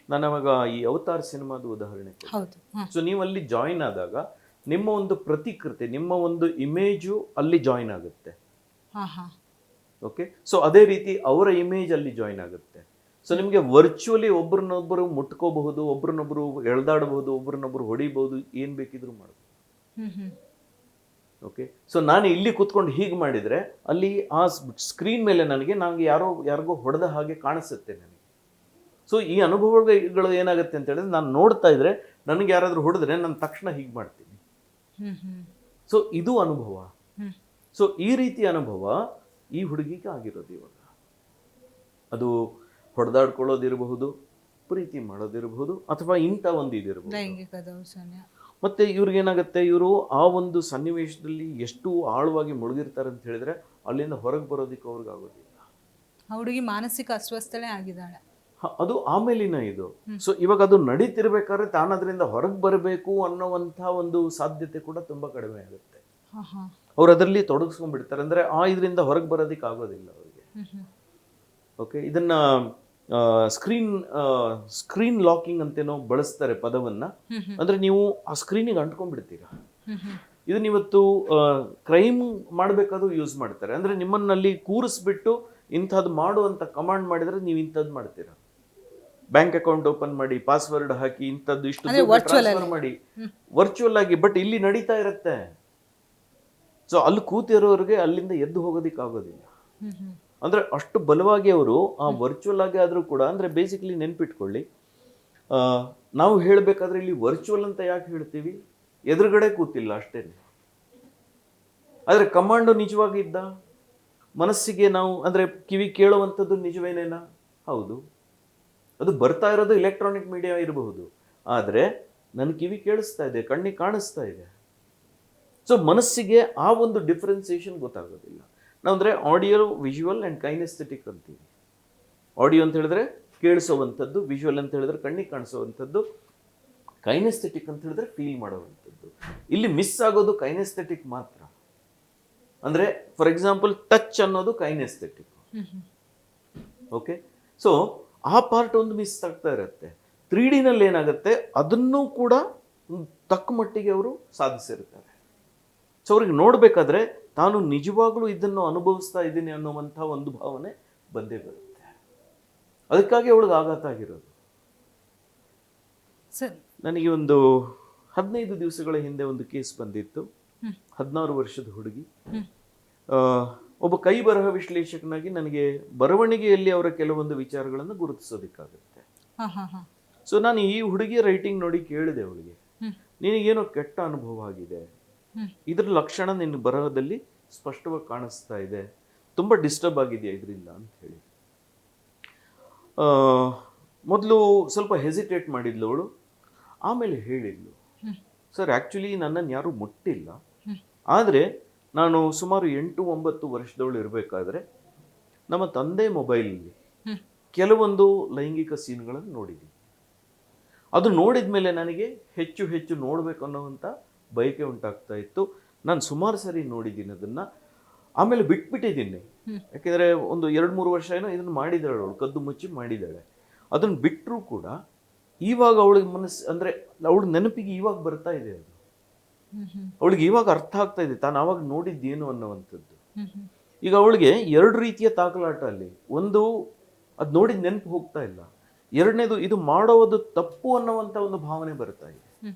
ನಾನು ಅವಾಗ ಈ ಅವತಾರ್ ಸಿನಿಮಾದ ಉದಾಹರಣೆ ಹೌದು ಸೊ ನೀವು ಅಲ್ಲಿ ಜಾಯಿನ್ ಆದಾಗ ನಿಮ್ಮ ಒಂದು ಪ್ರತಿಕೃತಿ ನಿಮ್ಮ ಒಂದು ಇಮೇಜು ಅಲ್ಲಿ ಜಾಯಿನ್ ಆಗುತ್ತೆ. ಓಕೆ ಸೊ ಅದೇ ರೀತಿ ಅವರ ಇಮೇಜ್ ಅಲ್ಲಿ ಜಾಯಿನ್ ಆಗುತ್ತೆ. ಸೊ ನಿಮಗೆ ವರ್ಚುವಲಿ ಒಬ್ರನ್ನೊಬ್ಬರು ಮುಟ್ಕೋಬಹುದು ಒಬ್ರನ್ನೊಬ್ರು ಎಳ್ದಾಡಬಹುದು ಒಬ್ರನ್ನೊಬ್ರು ಹೊಡಿಬಹುದು ಏನು ಬೇಕಿದ್ರು ಮಾಡಬಹುದು ಓಕೆ ಸೊ ನಾನು ಇಲ್ಲಿ ಕೂತ್ಕೊಂಡು ಹೀಗೆ ಮಾಡಿದ್ರೆ ಅಲ್ಲಿ ಆ ಸ್ಕ್ರೀನ್ ಮೇಲೆ ನನಗೆ ನನಗೆ ಯಾರೋ ಯಾರಿಗೋ ಹೊಡೆದ ಹಾಗೆ ಕಾಣಿಸುತ್ತೆ ನನಗೆ. ಸೊ ಈ ಅನುಭವಗಳು ಏನಾಗುತ್ತೆ ಅಂತ ಹೇಳಿದ್ರೆ ನಾನು ನೋಡ್ತಾ ಇದ್ರೆ ನನಗೆ ಯಾರಾದರೂ ಹೊಡೆದ್ರೆ ನಾನು ತಕ್ಷಣ ಹೀಗೆ ಮಾಡ್ತೀನಿ. ಸೊ ಇದು ಅನುಭವ. ಸೊ ಈ ರೀತಿ ಅನುಭವ ಈ ಹುಡುಗಿಗೆ ಆಗಿರೋದು ಇವಾಗ. ಅದು ಹೊಡೆದಾಡ್ಕೊಳ್ಳೋದಿರಬಹುದು ಪ್ರೀತಿ ಮಾಡೋದಿರಬಹುದು ಅಥವಾ ಇಂಥ ಒಂದು ಇದಿರಬಹುದು. ಲೈಂಗಿಕ ದೌರ್ಜನ್ಯ. ಮತ್ತೆ ಇವ್ರಿಗೇನಾಗುತ್ತೆ ಇವರು ಆ ಒಂದು ಸನ್ನಿವೇಶದಲ್ಲಿ ಎಷ್ಟು ಆಳವಾಗಿ ಮುಳುಗಿರ್ತಾರೆ ಅಂತ ಹೇಳಿದ್ರೆ ಅಲ್ಲಿಂದ ಹೊರಗೆ ಬರೋದಕ್ಕೆ ಅವ್ರಿಗೆ ಆಗೋದಿಲ್ಲ. ಆ ಹುಡುಗಿ ಮಾನಸಿಕ ಅಸ್ವಸ್ಥಳೆ ಆಗಿದ್ದಾಳೆ. ಅದು ಆಮೇಲಿನ ಇದು. ಸೊ ಇವಾಗ ಅದು ನಡೀತಿರ್ಬೇಕಾದ್ರೆ ತಾನದ್ರಿಂದ ಹೊರಗೆ ಬರಬೇಕು ಅನ್ನೋವಂಥ ಒಂದು ಸಾಧ್ಯತೆ ಕೂಡ ತುಂಬಾ ಕಡಿಮೆ ಆಗುತ್ತೆ. ಅವ್ರು ಅದರಲ್ಲಿ ತೊಡಗಿಸ್ಕೊಂಡ್ಬಿಡ್ತಾರೆ. ಅಂದ್ರೆ ಆ ಇದರಿಂದ ಹೊರಗೆ ಬರೋದಕ್ಕೆ ಆಗೋದಿಲ್ಲ ಅವರಿಗೆ ಓಕೆ ಇದನ್ನ ಸ್ಕ್ರೀನ್ ಸ್ಕ್ರೀನ್ ಲಾಕಿಂಗ್ ಅಂತೇನೋ ಬಳಸ್ತಾರೆ ಪದವನ್ನ. ಅಂದ್ರೆ ನೀವು ಆ ಸ್ಕ್ರೀನಿಗೆ ಅಂಟ್ಕೊಂಡ್ಬಿಡ್ತೀರಾ. ಇದನ್ನಿವತ್ತು ಹ್ಮ್. ಇದನ್ನ ಇವತ್ತು ಕ್ರೈಮ್ ಮಾಡಬೇಕಾದ್ರೂ ಯೂಸ್ ಮಾಡ್ತಾರೆ. ಅಂದ್ರೆ ನಿಮ್ಮನ್ನಲ್ಲಿ ಕೂರಿಸ್ಬಿಟ್ಟು ಇಂಥದ್ದು ಮಾಡು ಅಂತ ಕಮಾಂಡ್ ಮಾಡಿದ್ರೆ ನೀವು ಇಂಥದ್ದು ಮಾಡ್ತೀರಾ. ಬ್ಯಾಂಕ್ ಅಕೌಂಟ್ ಓಪನ್ ಮಾಡಿ ಪಾಸ್ವರ್ಡ್ ಹಾಕಿ ಇಂಥದ್ದು ಇಷ್ಟು ಟ್ರಾನ್ಸ್ಫರ್ ಮಾಡಿ. ವರ್ಚುವಲ್ ಆಗಿ ಬಟ್ ಇಲ್ಲಿ ನಡೀತಾ ಇರುತ್ತೆ. ಸೊ ಅಲ್ಲಿ ಕೂತಿರೋರಿಗೆ ಅಲ್ಲಿಂದ ಎದ್ದು ಹೋಗೋದಿಕ್ ಆಗೋದಿಲ್ಲ ಹ್ಮ್ ಹ್ಮ್. ಅಂದ್ರೆ ಅಷ್ಟು ಬಲವಾಗಿ ಅವರು ಆ ವರ್ಚುವಲ್ ಆಗಿ ಆದರೂ ಕೂಡ ಅಂದರೆ ಬೇಸಿಕಲಿ ನೆನ್ಪಿಟ್ಕೊಳ್ಳಿ. ನಾವು ಹೇಳಬೇಕಾದ್ರೆ ಇಲ್ಲಿ ವರ್ಚುವಲ್ ಅಂತ ಯಾಕೆ ಹೇಳ್ತೀವಿ? ಎದುರುಗಡೆ ಕೂತಿಲ್ಲ ಅಷ್ಟೇ ಆದರೆ ಕಮಾಂಡು ನಿಜವಾಗಿ ಇದ್ದ? ಮನಸ್ಸಿಗೆ ನಾವು ಅಂದರೆ ಕಿವಿ ಕೇಳುವಂಥದ್ದು ನಿಜವೇನೇನಾ? ಹೌದು. ಅದು ಬರ್ತಾ ಇರೋದು ಎಲೆಕ್ಟ್ರಾನಿಕ್ ಮೀಡಿಯಾ ಇರಬಹುದು. ಆದರೆ ನನ್ನ ಕಿವಿ ಕೇಳಿಸ್ತಾ ಇದೆ ಕಣ್ಣಿಗೆ ಕಾಣಿಸ್ತಾ ಇದೆ. ಸೊ ಮನಸ್ಸಿಗೆ ಆ ಒಂದು ಡಿಫ್ರೆನ್ಸಿಯೇಷನ್ ಗೊತ್ತಾಗೋದಿಲ್ಲ. ನಾವು ಅಂದರೆ ಆಡಿಯೋ ವಿಜುವಲ್ ಆ್ಯಂಡ್ ಕೈನೆಸ್ಥೆಟಿಕ್ ಅಂತೀವಿ. ಆಡಿಯೋ ಅಂತ ಹೇಳಿದ್ರೆ ಕೇಳಿಸೋವಂಥದ್ದು ವಿಜುವಲ್ ಅಂತ ಹೇಳಿದ್ರೆ ಕಣ್ಣಿಗೆ ಕಾಣಿಸೋವಂಥದ್ದು ಕೈನೆಸ್ಥೆಟಿಕ್ ಅಂತ ಹೇಳಿದ್ರೆ ಫೀಲ್ ಮಾಡೋವಂಥದ್ದು. ಇಲ್ಲಿ ಮಿಸ್ ಆಗೋದು ಕೈನೆಸ್ಥೆಟಿಕ್ ಮಾತ್ರ. ಅಂದರೆ ಫಾರ್ ಎಕ್ಸಾಂಪಲ್ ಟಚ್ ಅನ್ನೋದು ಕೈನೆಸ್ಥೆಟಿಕ್ ಓಕೆ ಸೊ ಆ ಪಾರ್ಟ್ ಒಂದು ಮಿಸ್ ಆಗ್ತಾ ಇರುತ್ತೆ. ತ್ರೀ ಡಿನಲ್ಲಿ ಏನಾಗುತ್ತೆ? ಅದನ್ನೂ ಕೂಡ ತಕ್ಕ ಮಟ್ಟಿಗೆ ಅವರು ಸಾಧಿಸಿರ್ತಾರೆ. ಸೊ ಅವ್ರಿಗೆ ನೋಡಬೇಕಾದ್ರೆ ತಾನು ನಿಜವಾಗಲೂ ಇದನ್ನು ಅನುಭವಿಸ್ತಾ ಇದ್ದೀನಿ ಅನ್ನುವಂಥ ಒಂದು ಭಾವನೆ ಬಂದೇ ಬರುತ್ತೆ. ಅದಕ್ಕಾಗಿ ಅವಳಿಗೆ ಆಘಾತ ಆಗಿರೋದು. ಸರ್. ನನಗೆ ಒಂದು ಹದಿನೈದು ದಿವಸಗಳ ಹಿಂದೆ ಒಂದು ಕೇಸ್ ಬಂದಿತ್ತು. ಹದಿನಾರು ವರ್ಷದ ಹುಡುಗಿ. ಒಬ್ಬ ಕೈ ಬರಹ ವಿಶ್ಲೇಷಕನಾಗಿ ನನಗೆ ಬರವಣಿಗೆಯಲ್ಲಿ ಅವರ ಕೆಲವೊಂದು ವಿಚಾರಗಳನ್ನು ಗುರುತಿಸೋದಕ್ಕಾಗುತ್ತೆ. ಸೊ ನಾನು ಈ ಹುಡುಗಿಯ ರೈಟಿಂಗ್ ನೋಡಿ ಕೇಳಿದೆ ಅವಳಿಗೆ. ನಿನಗೇನೋ ಕೆಟ್ಟ ಅನುಭವ ಆಗಿದೆ. ಇದ್ರ ಲಕ್ಷಣ ನಿನ್ನ ಬರಹದಲ್ಲಿ ಸ್ಪಷ್ಟವಾಗಿ ಕಾಣಿಸ್ತಾ ಇದೆ. ತುಂಬ ಡಿಸ್ಟರ್ಬ್ ಆಗಿದೆಯಾ ಇದರಿಂದ ಅಂತ ಹೇಳಿ. ಮೊದಲು ಸ್ವಲ್ಪ ಹೆಸಿಟೇಟ್ ಮಾಡಿದ್ಲು ಅವಳು. ಆಮೇಲೆ ಹೇಳಿದ್ಲು. ಸರ್ ಆ್ಯಕ್ಚುಲಿ ನನ್ನನ್ನು ಯಾರೂ ಮುಟ್ಟಿಲ್ಲ. ಆದರೆ ನಾನು ಸುಮಾರು ಎಂಟು ಒಂಬತ್ತು ವರ್ಷದವಳು ಇರಬೇಕಾದ್ರೆ ನಮ್ಮ ತಂದೆ ಮೊಬೈಲಲ್ಲಿ. ಕೆಲವೊಂದು ಲೈಂಗಿಕ ಸೀನ್ಗಳನ್ನು ನೋಡಿದ್ದೀನಿ. ಅದು ನೋಡಿದ ಮೇಲೆ ನನಗೆ ಹೆಚ್ಚು ಹೆಚ್ಚು ನೋಡಬೇಕು ಅನ್ನೋವಂಥ ಬಯಕೆ ಉಂಟಾಗ್ತಾ ಇತ್ತು. ನಾನು ಸುಮಾರು ಸರಿ ನೋಡಿದ್ದೀನಿ ಅದನ್ನು. ಆಮೇಲೆ ಬಿಟ್ಬಿಟ್ಟಿದ್ದೀನಿ. ಯಾಕೆಂದರೆ ಒಂದು ಎರಡು ಮೂರು ವರ್ಷ ಏನೋ ಇದನ್ನು ಮಾಡಿದ್ದಾಳೆ ಅವಳು ಕದ್ದು ಮುಚ್ಚಿ ಮಾಡಿದ್ದಾಳೆ. ಅದನ್ನು ಬಿಟ್ಟರೂ ಕೂಡ ಇವಾಗ ಅವಳಿಗೆ ಮನಸ್ಸು ಅಂದರೆ ಅವಳ ನೆನಪಿಗೆ ಇವಾಗ ಬರ್ತಾ ಇದೆ ಅದು. ಅವಳಿಗೆ ಇವಾಗ ಅರ್ಥ ಆಗ್ತಾ ಇದೆ ತಾನು ಆವಾಗ ನೋಡಿದ್ದೇನು ಅನ್ನುವಂಥದ್ದು. ಈಗ ಅವಳಿಗೆ ಎರಡು ರೀತಿಯ ತಾಕಲಾಟ ಅಲ್ಲಿ. ಒಂದು ಅದು ನೋಡಿದ ನೆನಪು ಹೋಗ್ತಾ ಇಲ್ಲ. ಎರಡನೇದು ಇದು ಮಾಡೋದು ತಪ್ಪು ಅನ್ನುವಂಥ ಒಂದು ಭಾವನೆ ಬರ್ತಾ ಇದೆ.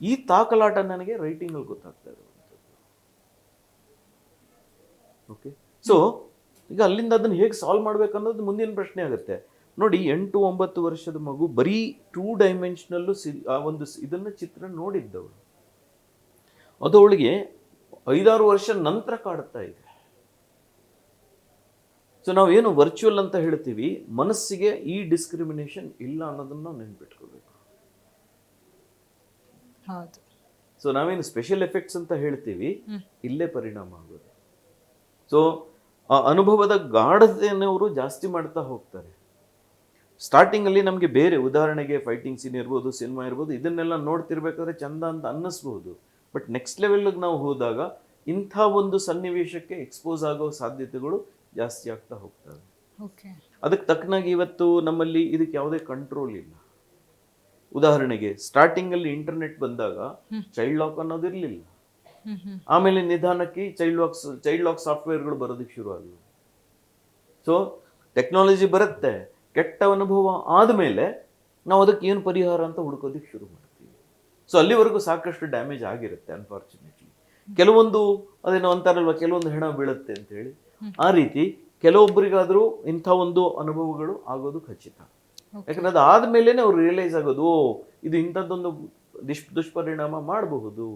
ಈ ತಾಕಲಾಟ ನನಗೆ ರೈಟಿಂಗಲ್ಲಿ ಗೊತ್ತಾಗ್ತಾ ಇರುವಂಥದ್ದು. ಓಕೆ ಸೊ ಈಗ ಅಲ್ಲಿಂದ ಅದನ್ನು ಹೇಗೆ ಸಾಲ್ವ್ ಮಾಡ್ಬೇಕು ಅನ್ನೋದು ಮುಂದಿನ ಪ್ರಶ್ನೆ ಆಗುತ್ತೆ. ನೋಡಿ, ಎಂಟು ಒಂಬತ್ತು ವರ್ಷದ ಮಗು ಬರೀ ಟೂ ಡೈಮೆನ್ಷನಲ್ಲು ಸಿ, ಆ ಒಂದು ಇದನ್ನು ಚಿತ್ರ ನೋಡಿದ್ದವಳು. ಅದು ಅವಳಿಗೆ ಐದಾರು ವರ್ಷ ನಂತರ ಕಾಡುತ್ತಾ ಇದೆ. ಸೊ ನಾವೇನು ವರ್ಚುವಲ್ ಅಂತ ಹೇಳ್ತೀವಿ, ಮನಸ್ಸಿಗೆ ಈ ಡಿಸ್ಕ್ರಿಮಿನೇಷನ್ ಇಲ್ಲ ಅನ್ನೋದನ್ನ ನಾವು ನೆನ್ಪಿಟ್ಕೋಬೇಕು. ಹೌದು. ಸೊ ನಾವೇನು ಸ್ಪೆಷಲ್ ಎಫೆಕ್ಟ್ಸ್ ಅಂತ ಹೇಳ್ತೀವಿ ಇಲ್ಲೇ ಪರಿಣಾಮ ಆಗೋದು. ಸೊ ಆ ಅನುಭವದ ಗಾಢತೆಯನ್ನು ಅವರು ಜಾಸ್ತಿ ಮಾಡ್ತಾ ಹೋಗ್ತಾರೆ. ಸ್ಟಾರ್ಟಿಂಗಲ್ಲಿ ನಮಗೆ ಬೇರೆ ಉದಾಹರಣೆಗೆ ಫೈಟಿಂಗ್ ಸೀನ್ ಇರ್ಬೋದು ಸಿನಿಮಾ ಇರ್ಬೋದು ಇದನ್ನೆಲ್ಲ ನೋಡ್ತಿರ್ಬೇಕಾದ್ರೆ ಚಂದ ಅಂತ ಅನ್ನಿಸ್ಬೋದು. ಬಟ್ ನೆಕ್ಸ್ಟ್ ಲೆವೆಲ್ಗೆ ನಾವು ಹೋದಾಗ ಇಂಥ ಒಂದು ಸನ್ನಿವೇಶಕ್ಕೆ ಎಕ್ಸ್ಪೋಸ್ ಆಗೋ ಸಾಧ್ಯತೆಗಳು ಜಾಸ್ತಿ ಆಗ್ತಾ ಹೋಗ್ತವೆ. ಅದಕ್ಕೆ ತಕ್ಕನಾಗಿ ಇವತ್ತು ನಮ್ಮಲ್ಲಿ ಇದಕ್ಕೆ ಯಾವುದೇ ಕಂಟ್ರೋಲ್ ಇಲ್ಲ. ಉದಾಹರಣೆಗೆ ಸ್ಟಾರ್ಟಿಂಗ್ ಅಲ್ಲಿ ಇಂಟರ್ನೆಟ್ ಬಂದಾಗ ಚೈಲ್ಡ್ ಲಾಕ್ ಅನ್ನೋದು ಇರಲಿಲ್ಲ. ಆಮೇಲೆ ನಿಧಾನಕ್ಕೆ ಚೈಲ್ಡ್ ಲಾಕ್ಸ್ ಚೈಲ್ಡ್ ಲಾಕ್ ಸಾಫ್ಟ್ವೇರ್ಗಳು ಬರೋದಕ್ಕೆ ಶುರು ಆಗಲಿ ಸೊ ಟೆಕ್ನಾಲಜಿ ಬರುತ್ತೆ ಕೆಟ್ಟ ಅನುಭವ ಆದಮೇಲೆ ನಾವು ಅದಕ್ಕೆ ಏನು ಪರಿಹಾರ ಅಂತ ಹುಡುಕೋದಕ್ಕೆ ಶುರು ಮಾಡ್ತೀವಿ. ಸೊ ಅಲ್ಲಿವರೆಗೂ ಸಾಕಷ್ಟು ಡ್ಯಾಮೇಜ್ ಆಗಿರುತ್ತೆ ಅನ್ಫಾರ್ಚುನೇಟ್ಲಿ ಕೆಲವೊಂದು ಅದೇನೋ ಅಂತಾರಲ್ವ ಕೆಲವೊಂದು ಹೆಣ ಬೀಳುತ್ತೆ ಅಂತೇಳಿ. ಆ ರೀತಿ ಕೆಲವೊಬ್ಬರಿಗಾದರೂ ಇಂಥ ಒಂದು ಅನುಭವಗಳು ಆಗೋದು ಖಚಿತ. ಯಾಕಂದ್ರೆ ಅದು ಆದ್ಮೇಲೆ ಅವ್ರು ರಿಯಲೈಸ್ ಆಗೋದು ಇದು ಇಂಥದ್ದೊಂದು ದುಷ್ ದುಷ್ಪರಿಣಾಮ ಮಾಡಬಹುದು.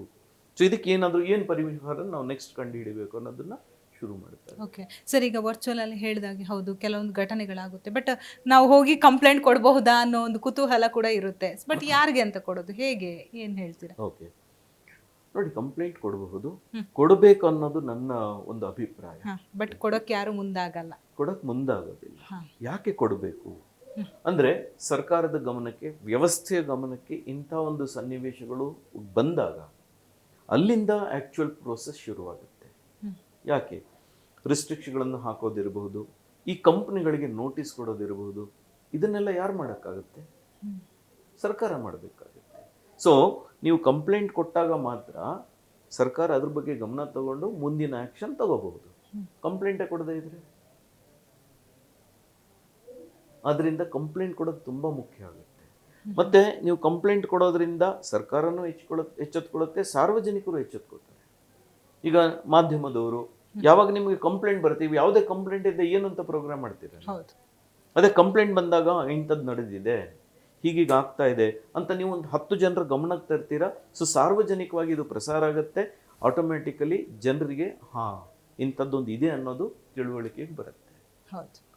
ಸೊ ಇದಕ್ಕೆ ಏನಾದರೂ ಏನು ಪರಿಹಾರ ನಾವು ನೆಕ್ಸ್ಟ್ ಕಂಡು ಹಿಡಿಬೇಕು ಅನ್ನೋದನ್ನ ಶುರು ಮಾಡ್ತಾರೆ. ಓಕೆ ಸರ್ ಈಗ ವರ್ಚುವಲ್ ಅಲ್ಲಿ ಹೇಳಿದಾಗೆ ಹೌದು ಕೆಲವೊಂದು ಘಟನೆಗಳಾಗುತ್ತೆ. ಬಟ್ ನಾವು ಹೋಗಿ ಕಂಪ್ಲೇಂಟ್ ಕೊಡಬಹುದಾ ಅನ್ನೋ ಒಂದು ಕುತೂಹಲ ಕೂಡ ಇರುತ್ತೆ. ಬಟ್ ಯಾರಿಗೆ ಅಂತ ಕೊಡೋದು? ಹೇಗೆ? ಏನ್ ಹೇಳ್ತೀರಾ? ಓಕೆ ನೋಡಿ ಕಂಪ್ಲೇಂಟ್ ಕೊಡಬಹುದು. ಕೊಡಬೇಕು ಅನ್ನೋದು ನನ್ನ ಒಂದು ಅಭಿಪ್ರಾಯ. ಬಟ್ ಕೊಡೋಕೆ ಯಾರು ಮುಂದಾಗಲ್ಲ. ಕೊಡಕ್ ಮುಂದಾಗೋದಿಲ್ಲ. ಯಾಕೆ ಕೊಡಬೇಕು. ಅಂದ್ರೆ ಸರ್ಕಾರದ ಗಮನಕ್ಕೆ ವ್ಯವಸ್ಥೆಯ ಗಮನಕ್ಕೆ ಇಂಥ ಒಂದು ಸನ್ನಿವೇಶಗಳು ಬಂದಾಗ ಅಲ್ಲಿಂದ ಆ್ಯಕ್ಚುಯಲ್ ಪ್ರೋಸೆಸ್ ಶುರುವಾಗುತ್ತೆ. ಯಾಕೆ? ರಿಸ್ಟ್ರಿಕ್ಷನ್ಗಳನ್ನು ಹಾಕೋದಿರಬಹುದು ಈ ಕಂಪ್ನಿಗಳಿಗೆ ನೋಟಿಸ್ ಕೊಡೋದಿರಬಹುದು ಇದನ್ನೆಲ್ಲ ಯಾರು ಮಾಡೋಕ್ಕಾಗುತ್ತೆ? ಸರ್ಕಾರ ಮಾಡಬೇಕಾಗುತ್ತೆ. ಸೊ ನೀವು ಕಂಪ್ಲೇಂಟ್ ಕೊಟ್ಟಾಗ ಮಾತ್ರ ಸರ್ಕಾರ ಅದ್ರ ಬಗ್ಗೆ ಗಮನ ತಗೊಂಡು ಮುಂದಿನ ಆ್ಯಕ್ಷನ್ ತಗೋಬಹುದು. ಕಂಪ್ಲೇಂಟೇ ಕೊಡದೇ ಇದ್ರೆ? ಅದರಿಂದ ಕಂಪ್ಲೇಂಟ್ ಕೊಡೋದು ತುಂಬ ಮುಖ್ಯ ಆಗುತ್ತೆ. ಮತ್ತೆ ನೀವು ಕಂಪ್ಲೇಂಟ್ ಕೊಡೋದ್ರಿಂದ ಸರ್ಕಾರನೂ ಹೆಚ್ಚಿಕೊಳ್ಳ ಎಚ್ಚೆತ್ಕೊಳ್ಳುತ್ತೆ ಸಾರ್ವಜನಿಕರು ಎಚ್ಚೆತ್ಕೊಳ್ತಾರೆ. ಈಗ ಮಾಧ್ಯಮದವರು ಯಾವಾಗ ನಿಮಗೆ ಕಂಪ್ಲೇಂಟ್ ಬರುತ್ತೆ ಇವು ಯಾವುದೇ ಕಂಪ್ಲೇಂಟ್ ಇದೆ ಏನು ಅಂತ ಪ್ರೋಗ್ರಾಮ್ ಮಾಡ್ತೀರಾ ಅದೇ ಕಂಪ್ಲೇಂಟ್ ಬಂದಾಗ ಇಂಥದ್ದು ನಡೆದಿದೆ ಹೀಗೀಗ ಆಗ್ತಾ ಇದೆ ಅಂತ ನೀವು ಒಂದು ಹತ್ತು ಜನರ ಗಮನಕ್ಕೆ ತರ್ತೀರಾ? ಸೊ ಸಾರ್ವಜನಿಕವಾಗಿ ಇದು ಪ್ರಸಾರ ಆಗುತ್ತೆ ಆಟೋಮೆಟಿಕಲಿ ಜನರಿಗೆ ಹಾ ಇಂಥದ್ದೊಂದು ಇದೆ ಅನ್ನೋದು ತಿಳುವಳಿಕೆಗೆ ಬರುತ್ತೆ.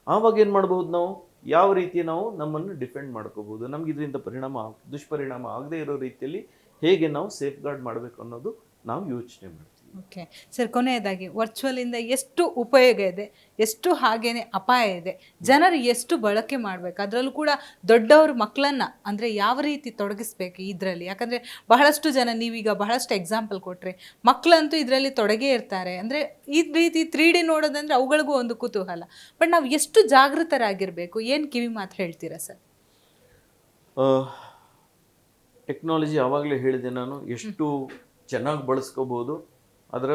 ಆವಾಗ ಏನು ಮಾಡ್ಬೋದು ನಾವು? ಯಾವ ರೀತಿ ನಾವು ನಮ್ಮನ್ನು ಡಿಫೆಂಡ್ ಮಾಡ್ಕೋಬೋದು ನಮ್ಗೆ ಇದರಿಂದ ಪರಿಣಾಮ ದುಷ್ಪರಿಣಾಮ ಆಗದೆ ಇರೋ ರೀತಿಯಲ್ಲಿ ಹೇಗೆ ನಾವು ಸೇಫ್ ಗಾರ್ಡ್ ಮಾಡಬೇಕು ಅನ್ನೋದು ನಾವು ಯೋಚನೆ ಮಾಡ್ತೀವಿ. ಓಕೆ. ಸರ್ ಕೊನೆಯದಾಗಿ ವರ್ಚುವಲ್ ಇಂದ ಎಷ್ಟು ಉಪಯೋಗ ಇದೆ? ಎಷ್ಟು ಹಾಗೇನೆ ಅಪಾಯ ಇದೆ? ಜನರು ಎಷ್ಟು ಬಳಕೆ ಮಾಡಬೇಕು? ಅದರಲ್ಲೂ ಕೂಡ ದೊಡ್ಡವರು ಮಕ್ಕಳನ್ನ ಅಂದರೆ ಯಾವ ರೀತಿ ತೊಡಗಿಸ್ಬೇಕು ಇದರಲ್ಲಿ? ಯಾಕಂದರೆ ಬಹಳಷ್ಟು ಜನ ನೀವೀಗ ಬಹಳಷ್ಟು ಎಕ್ಸಾಂಪಲ್ ಕೊಟ್ರಿ. ಮಕ್ಕಳಂತೂ ಇದರಲ್ಲಿ ತೊಡಗೇ ಇರ್ತಾರೆ. ಅಂದರೆ ಈ ರೀತಿ ತ್ರೀ ಡಿ ನೋಡೋದಂದ್ರೆ ಅವುಗಳಿಗೂ ಒಂದು ಕುತೂಹಲ. ಬಟ್ ನಾವು ಎಷ್ಟು ಜಾಗೃತರಾಗಿರಬೇಕು? ಏನು ಕಿವಿ ಮಾತ್ರ ಹೇಳ್ತೀರಾ ಸರ್? ಟೆಕ್ನಾಲಜಿ ಆವಾಗಲೇ ಹೇಳಿದೆ ನಾನು ಎಷ್ಟು ಚೆನ್ನಾಗಿ ಬಳಸ್ಕೋಬಹುದು ಅದರ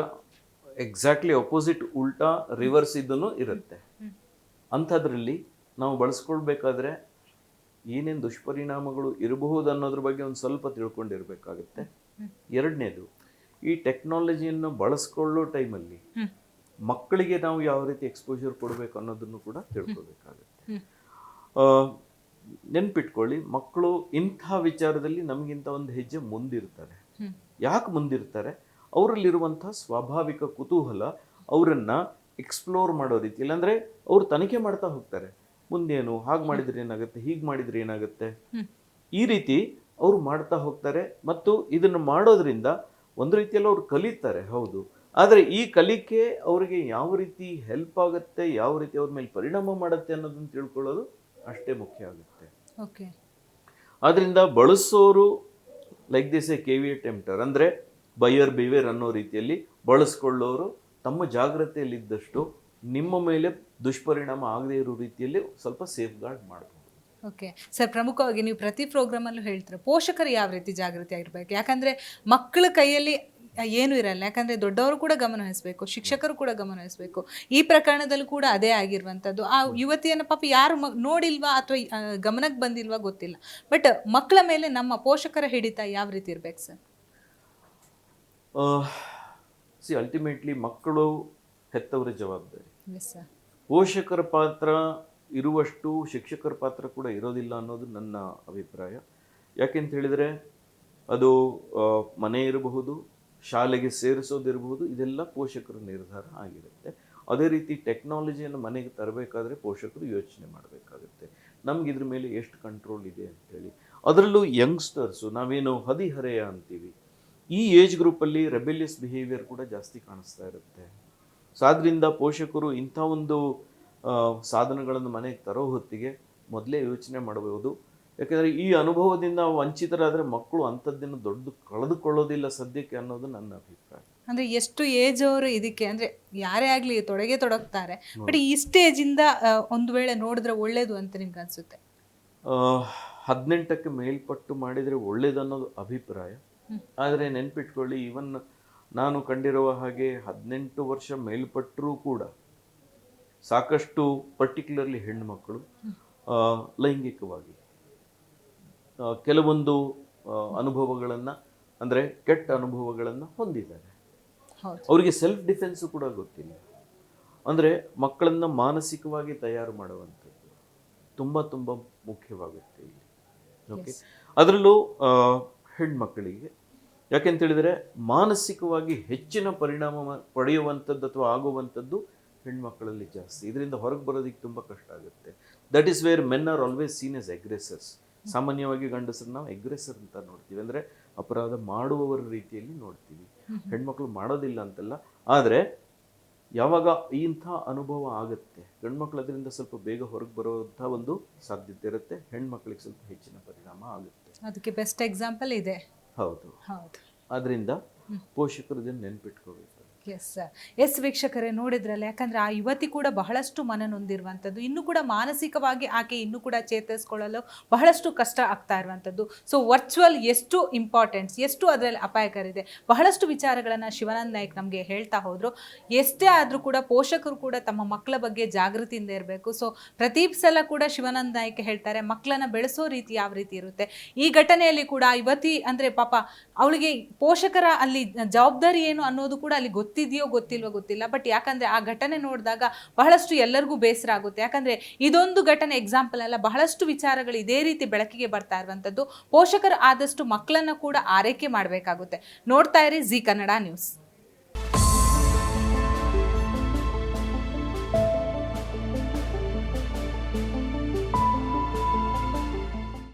ಎಕ್ಸಾಕ್ಟ್ಲಿ ಅಪೋಸಿಟ್ ಉಲ್ಟಾ ರಿವರ್ಸ್ ಇದನ್ನು ಇರುತ್ತೆ ಅಂಥದ್ರಲ್ಲಿ ನಾವು ಬಳಸ್ಕೊಳ್ಬೇಕಾದ್ರೆ ಏನೇನು ದುಷ್ಪರಿಣಾಮಗಳು ಇರಬಹುದು ಅನ್ನೋದ್ರ ಬಗ್ಗೆ ಒಂದು ಸ್ವಲ್ಪ ತಿಳ್ಕೊಂಡಿರಬೇಕಾಗುತ್ತೆ ಎರಡನೇದು, ಈ ಟೆಕ್ನಾಲಜಿಯನ್ನು ಬಳಸ್ಕೊಳ್ಳೋ ಟೈಮಲ್ಲಿ. ಮಕ್ಕಳಿಗೆ ನಾವು ಯಾವ ರೀತಿ ಎಕ್ಸ್ಪೋಜರ್ ಕೊಡಬೇಕು ಅನ್ನೋದನ್ನು ಕೂಡ ತಿಳ್ಕೊಬೇಕಾಗುತ್ತೆ ನೆನ್ಪಿಟ್ಕೊಳ್ಳಿ, ಮಕ್ಕಳು ಇಂಥ ವಿಚಾರದಲ್ಲಿ ನಮಗಿಂತ ಒಂದು ಹೆಜ್ಜೆ ಮುಂದಿರ್ತಾರೆ. ಯಾಕೆ ಮುಂದಿರ್ತಾರೆ ಅವರಲ್ಲಿರುವಂಥ ಸ್ವಾಭಾವಿಕ ಕುತೂಹಲ ಅವರನ್ನು ಎಕ್ಸ್ಪ್ಲೋರ್ ಮಾಡೋ ರೀತಿ ಇಲ್ಲಾಂದರೆ ಅವರು ತನಿಖೆ ಮಾಡ್ತಾ ಹೋಗ್ತಾರೆ. ಮುಂದೇನು ಹಾಗೆ ಮಾಡಿದ್ರೆ ಏನಾಗುತ್ತೆ ಹೀಗೆ ಮಾಡಿದ್ರೆ ಏನಾಗುತ್ತೆ? ಈ ರೀತಿ ಅವರು ಮಾಡ್ತಾ ಹೋಗ್ತಾರೆ ಮತ್ತು ಇದನ್ನು ಮಾಡೋದ್ರಿಂದ ಒಂದು ರೀತಿಯಲ್ಲಿ ಅವ್ರು ಕಲಿತಾರೆ ಹೌದು. ಆದರೆ ಈ ಕಲಿಕೆ ಅವರಿಗೆ ಯಾವ ರೀತಿ ಹೆಲ್ಪ್ ಆಗುತ್ತೆ ಯಾವ ರೀತಿ ಅವ್ರ ಮೇಲೆ ಪರಿಣಾಮ ಮಾಡುತ್ತೆ ಅನ್ನೋದನ್ನು ತಿಳ್ಕೊಳ್ಳೋದು ಅಷ್ಟೇ ಮುಖ್ಯ ಆಗುತ್ತೆ. ಓಕೆ. ಆದ್ರಿಂದ ಬಳಸೋರು like this A K V tempter ಅಂದರೆ ಬೈಯರ್ ಬಿವೇರ್ ಅನ್ನೋ ರೀತಿಯಲ್ಲಿ ಬಳಸ್ಕೊಳ್ಳೋರು ತಮ್ಮ ಜಾಗ್ರತೆಯಲ್ಲಿದ್ದಷ್ಟು ನಿಮ್ಮ ಮೇಲೆ ದುಷ್ಪರಿಣಾಮ ಆಗದೇ ಇರೋ ರೀತಿಯಲ್ಲಿ ಸ್ವಲ್ಪ ಸೇಫ್ ಗಾರ್ಡ್ ಮಾಡಬಹುದು ಓಕೆ. ಸರ್ ಪ್ರಮುಖವಾಗಿ ನೀವು ಪ್ರತಿ ಪ್ರೋಗ್ರಾಮಲ್ಲೂ ಹೇಳ್ತೀರ ಪೋಷಕರು ಯಾವ ರೀತಿ ಜಾಗೃತಿ ಆಗಿರ್ಬೇಕು? ಯಾಕಂದರೆ ಮಕ್ಕಳ ಕೈಯಲ್ಲಿ ಏನೂ ಇರಲ್ಲ. ಯಾಕಂದರೆ ದೊಡ್ಡವರು ಕೂಡ ಗಮನ ಹರಿಸಬೇಕು ಶಿಕ್ಷಕರು ಕೂಡ ಗಮನ ಹರಿಸಬೇಕು. ಈ ಪ್ರಕರಣದಲ್ಲೂ ಕೂಡ ಅದೇ ಆಗಿರುವಂಥದ್ದು. ಆ ಯುವತಿಯನ್ನು ಪಾಪ ಯಾರು ಮ ನೋಡಿಲ್ವಾ ಅಥವಾ ಗಮನಕ್ಕೆ ಬಂದಿಲ್ವಾ ಗೊತ್ತಿಲ್ಲ. ಬಟ್ ಮಕ್ಕಳ ಮೇಲೆ ನಮ್ಮ ಪೋಷಕರ ಹಿಡಿತ ಯಾವ ರೀತಿ ಇರ್ಬೇಕು ಸರ್? ಸಿ ಅಲ್ಟಿಮೇಟ್ಲಿ ಮಕ್ಕಳು ಹೆತ್ತವರ ಜವಾಬ್ದಾರಿ. ಪೋಷಕರ ಪಾತ್ರ ಇರುವಷ್ಟು ಶಿಕ್ಷಕರ ಪಾತ್ರ ಕೂಡ ಇರೋದಿಲ್ಲ ಅನ್ನೋದು ನನ್ನ ಅಭಿಪ್ರಾಯ. ಯಾಕೆಂತ ಹೇಳಿದರೆ ಅದು ಮನೆ ಇರಬಹುದು ಶಾಲೆಗೆ ಸೇರಿಸೋದಿರಬಹುದು ಇದೆಲ್ಲ ಪೋಷಕರ ನಿರ್ಧಾರ ಆಗಿರುತ್ತೆ. ಅದೇ ರೀತಿ ಟೆಕ್ನಾಲಜಿಯನ್ನು ಮನೆಗೆ ತರಬೇಕಾದ್ರೆ ಪೋಷಕರು ಯೋಚನೆ ಮಾಡಬೇಕಾಗುತ್ತೆ. ನಮ್ಗೆ ಇದ್ರ ಮೇಲೆ ಎಷ್ಟು ಕಂಟ್ರೋಲ್ ಇದೆ ಅಂತೇಳಿ ಅದರಲ್ಲೂ ಯಂಗ್ಸ್ಟರ್ಸು ನಾವೇನು ಹದಿಹರೆಯ ಅಂತೀವಿ. ಈ ಏಜ್ ಗ್ರೂಪಲ್ಲಿ ರೆಬೆಲಿಯಸ್ ಬಿಹೇವಿಯರ್ ಕೂಡ ಜಾಸ್ತಿ ಕಾಣಿಸ್ತಾ ಇರುತ್ತೆ. ಸೊ ಆದ್ದರಿಂದ ಪೋಷಕರು ಇಂಥ ಒಂದು ಸಾಧನಗಳನ್ನು ಮನೆಗೆ ತರೋ ಹೊತ್ತಿಗೆ ಮೊದಲೇ ಯೋಚನೆ ಮಾಡಬಹುದು. ಯಾಕೆಂದರೆ ಈ ಅನುಭವದಿಂದ ವಂಚಿತರಾದರೆ ಮಕ್ಕಳು ಅಂಥದ್ದನ್ನು ದೊಡ್ಡ ಕಳೆದುಕೊಳ್ಳೋದಿಲ್ಲ ಸದ್ಯಕ್ಕೆ ಅನ್ನೋದು ನನ್ನ ಅಭಿಪ್ರಾಯ. ಅಂದರೆ ಎಷ್ಟು ಏಜ್ ಅವರು ಇದಕ್ಕೆ ಅಂದರೆ ಯಾರೇ ಆಗಲಿ ತೊಡಗೆ ತೊಡಗ್ತಾರೆ. ಬಟ್ ಈ ಸ್ಟೇಜಿಂದ ಒಂದು ವೇಳೆ ನೋಡಿದ್ರೆ ಒಳ್ಳೇದು ಅಂತ ನಿಮ್ಗೆ ಅನಿಸುತ್ತೆ? ಹದಿನೆಂಟಕ್ಕೆ ಮೇಲ್ಪಟ್ಟು ಮಾಡಿದರೆ ಒಳ್ಳೇದನ್ನೋದು ಅಭಿಪ್ರಾಯ. ಆದರೆ ನೆನ್ಪಿಟ್ಕೊಳ್ಳಿ ಇವನ್ ನಾನು ಕಂಡಿರುವ ಹಾಗೆ ಹದಿನೆಂಟು ವರ್ಷ ಮೇಲ್ಪಟ್ಟರೂ ಕೂಡ ಸಾಕಷ್ಟು ಪರ್ಟಿಕ್ಯುಲರ್ಲಿ ಹೆಣ್ಮಕ್ಕಳು ಲೈಂಗಿಕವಾಗಿ. ಕೆಲವೊಂದು ಅನುಭವಗಳನ್ನು ಅಂದರೆ ಕೆಟ್ಟ ಅನುಭವಗಳನ್ನು ಹೊಂದಿದ್ದಾರೆ. ಹೌದು. ಅವರಿಗೆ ಸೆಲ್ಫ್ ಡಿಫೆನ್ಸು ಕೂಡ ಗೊತ್ತಿಲ್ಲ. ಅಂದರೆ ಮಕ್ಕಳನ್ನು ಮಾನಸಿಕವಾಗಿ ತಯಾರು ಮಾಡುವಂಥದ್ದು ತುಂಬ ತುಂಬ ಮುಖ್ಯವಾಗುತ್ತೆ ಇಲ್ಲಿ. ಓಕೆ ಅದರಲ್ಲೂ ಹೆಣ್ಮಕ್ಕಳಿಗೆ ಯಾಕೆಂತ ಹೇಳಿದರೆ ಮಾನಸಿಕವಾಗಿ ಹೆಚ್ಚಿನ ಪರಿಣಾಮ ಪಡೆಯುವಂಥದ್ದು ಅಥವಾ ಆಗುವಂಥದ್ದು ಹೆಣ್ಮಕ್ಕಳಲ್ಲಿ ಜಾಸ್ತಿ. ಇದರಿಂದ ಹೊರಗೆ ಬರೋದಕ್ಕೆ ತುಂಬ ಕಷ್ಟ ಆಗುತ್ತೆ. That is where men are always seen as aggressors ಸಾಮಾನ್ಯವಾಗಿ ಗಂಡಸರು ನಾವು ಎಗ್ರೆಸರ್ ಅಂತ ನೋಡ್ತೀವಿ. ಅಂದರೆ ಅಪರಾಧ ಮಾಡುವವರ ರೀತಿಯಲ್ಲಿ ನೋಡ್ತೀವಿ. ಹೆಣ್ಮಕ್ಳು ಮಾಡೋದಿಲ್ಲ ಅಂತಲ್ಲ. ಆದರೆ ಯಾವಾಗ ಇಂಥ ಅನುಭವ ಆಗುತ್ತೆ? ಗಂಡ್ಮಕ್ಳು ಅದರಿಂದ ಸ್ವಲ್ಪ ಬೇಗ ಹೊರಗೆ ಬರುವಂಥ ಒಂದು ಸಾಧ್ಯತೆ ಇರುತ್ತೆ. ಹೆಣ್ಮಕ್ಳಿಗೆ ಸ್ವಲ್ಪ ಹೆಚ್ಚಿನ ಪರಿಣಾಮ ಆಗುತ್ತೆ. ಅದಕ್ಕೆ ಬೆಸ್ಟ್ ಎಕ್ಸಾಂಪಲ್ ಇದೆ. ಹೌದು. ಹೌದು. ಅದರಿಂದ ಪೋಷಕರು ಇದನ್ನು ನೆನ್ಪಿಟ್ಕೋಬೇಕು. ಎಸ್ ಎಸ್ ವೀಕ್ಷಕರೇ, ನೋಡಿದ್ರಲ್ಲ, ಯಾಕಂದ್ರೆ ಆ ಯುವತಿ ಕೂಡ ಬಹಳಷ್ಟು ಮನನೊಂದಿರುವಂಥದ್ದು ಇನ್ನೂ ಕೂಡ ಮಾನಸಿಕವಾಗಿ ಆಕೆ ಇನ್ನೂ ಕೂಡ ಚೇತರಿಸ್ಕೊಳ್ಳಲು ಬಹಳಷ್ಟು ಕಷ್ಟ ಆಗ್ತಾ ಇರುವಂಥದ್ದು. ಸೊ ವರ್ಚುವಲ್ ಎಷ್ಟು ಇಂಪಾರ್ಟೆನ್ಸ್ ಎಷ್ಟು ಅದರಲ್ಲಿ ಅಪಾಯಕರಿದೆ? ಬಹಳಷ್ಟು ವಿಚಾರಗಳನ್ನು ಶಿವಾನಂದ್ ನಾಯ್ಕ್ ನಮಗೆ ಹೇಳ್ತಾ ಹೋದರು. ಎಷ್ಟೇ ಆದರೂ ಕೂಡ ಪೋಷಕರು ಕೂಡ ತಮ್ಮ ಮಕ್ಕಳ ಬಗ್ಗೆ ಜಾಗೃತಿಯಿಂದ ಇರಬೇಕು. ಸೊ ಪ್ರತಿ ಸಲ ಕೂಡ ಶಿವಾನಂದ್ ನಾಯ್ಕ್ ಹೇಳ್ತಾರೆ ಮಕ್ಕಳನ್ನ ಬೆಳೆಸೋ ರೀತಿ ಯಾವ ರೀತಿ ಇರುತ್ತೆ? ಈ ಘಟನೆಯಲ್ಲಿ ಕೂಡ ಯುವತಿ ಅಂದರೆ ಪಾಪ ಅವಳಿಗೆ ಪೋಷಕರ ಅಲ್ಲಿ ಜವಾಬ್ದಾರಿ ಏನು ಅನ್ನೋದು ಕೂಡ ಅಲ್ಲಿ ಗೊತ್ತಿದೆಯೋ ಗೊತ್ತಿಲ್ವೋ ಗೊತ್ತಿಲ್ಲ. ಬಟ್ ಯಾಕಂದ್ರೆ ಆ ಘಟನೆ ನೋಡಿದಾಗ ಬಹಳಷ್ಟು ಎಲ್ಲರಿಗೂ ಬೇಸರ ಆಗುತ್ತೆ. ಯಾಕಂದ್ರೆ ಇದೊಂದು ಘಟನೆ ಎಕ್ಸಾಂಪಲ್ ಅಲ್ಲ, ಬಹಳಷ್ಟು ವಿಚಾರಗಳು ಇದೇ ರೀತಿ ಬೆಳಕಿಗೆ ಬರ್ತಾ ಇರುವಂಥದ್ದು ಪೋಷಕರು ಆದಷ್ಟು ಮಕ್ಕಳನ್ನ ಕೂಡ ಆರೈಕೆ ಮಾಡಬೇಕಾಗುತ್ತೆ. ನೋಡ್ತಾ ಇರಿ ಜಿ ಕನ್ನಡ ನ್ಯೂಸ್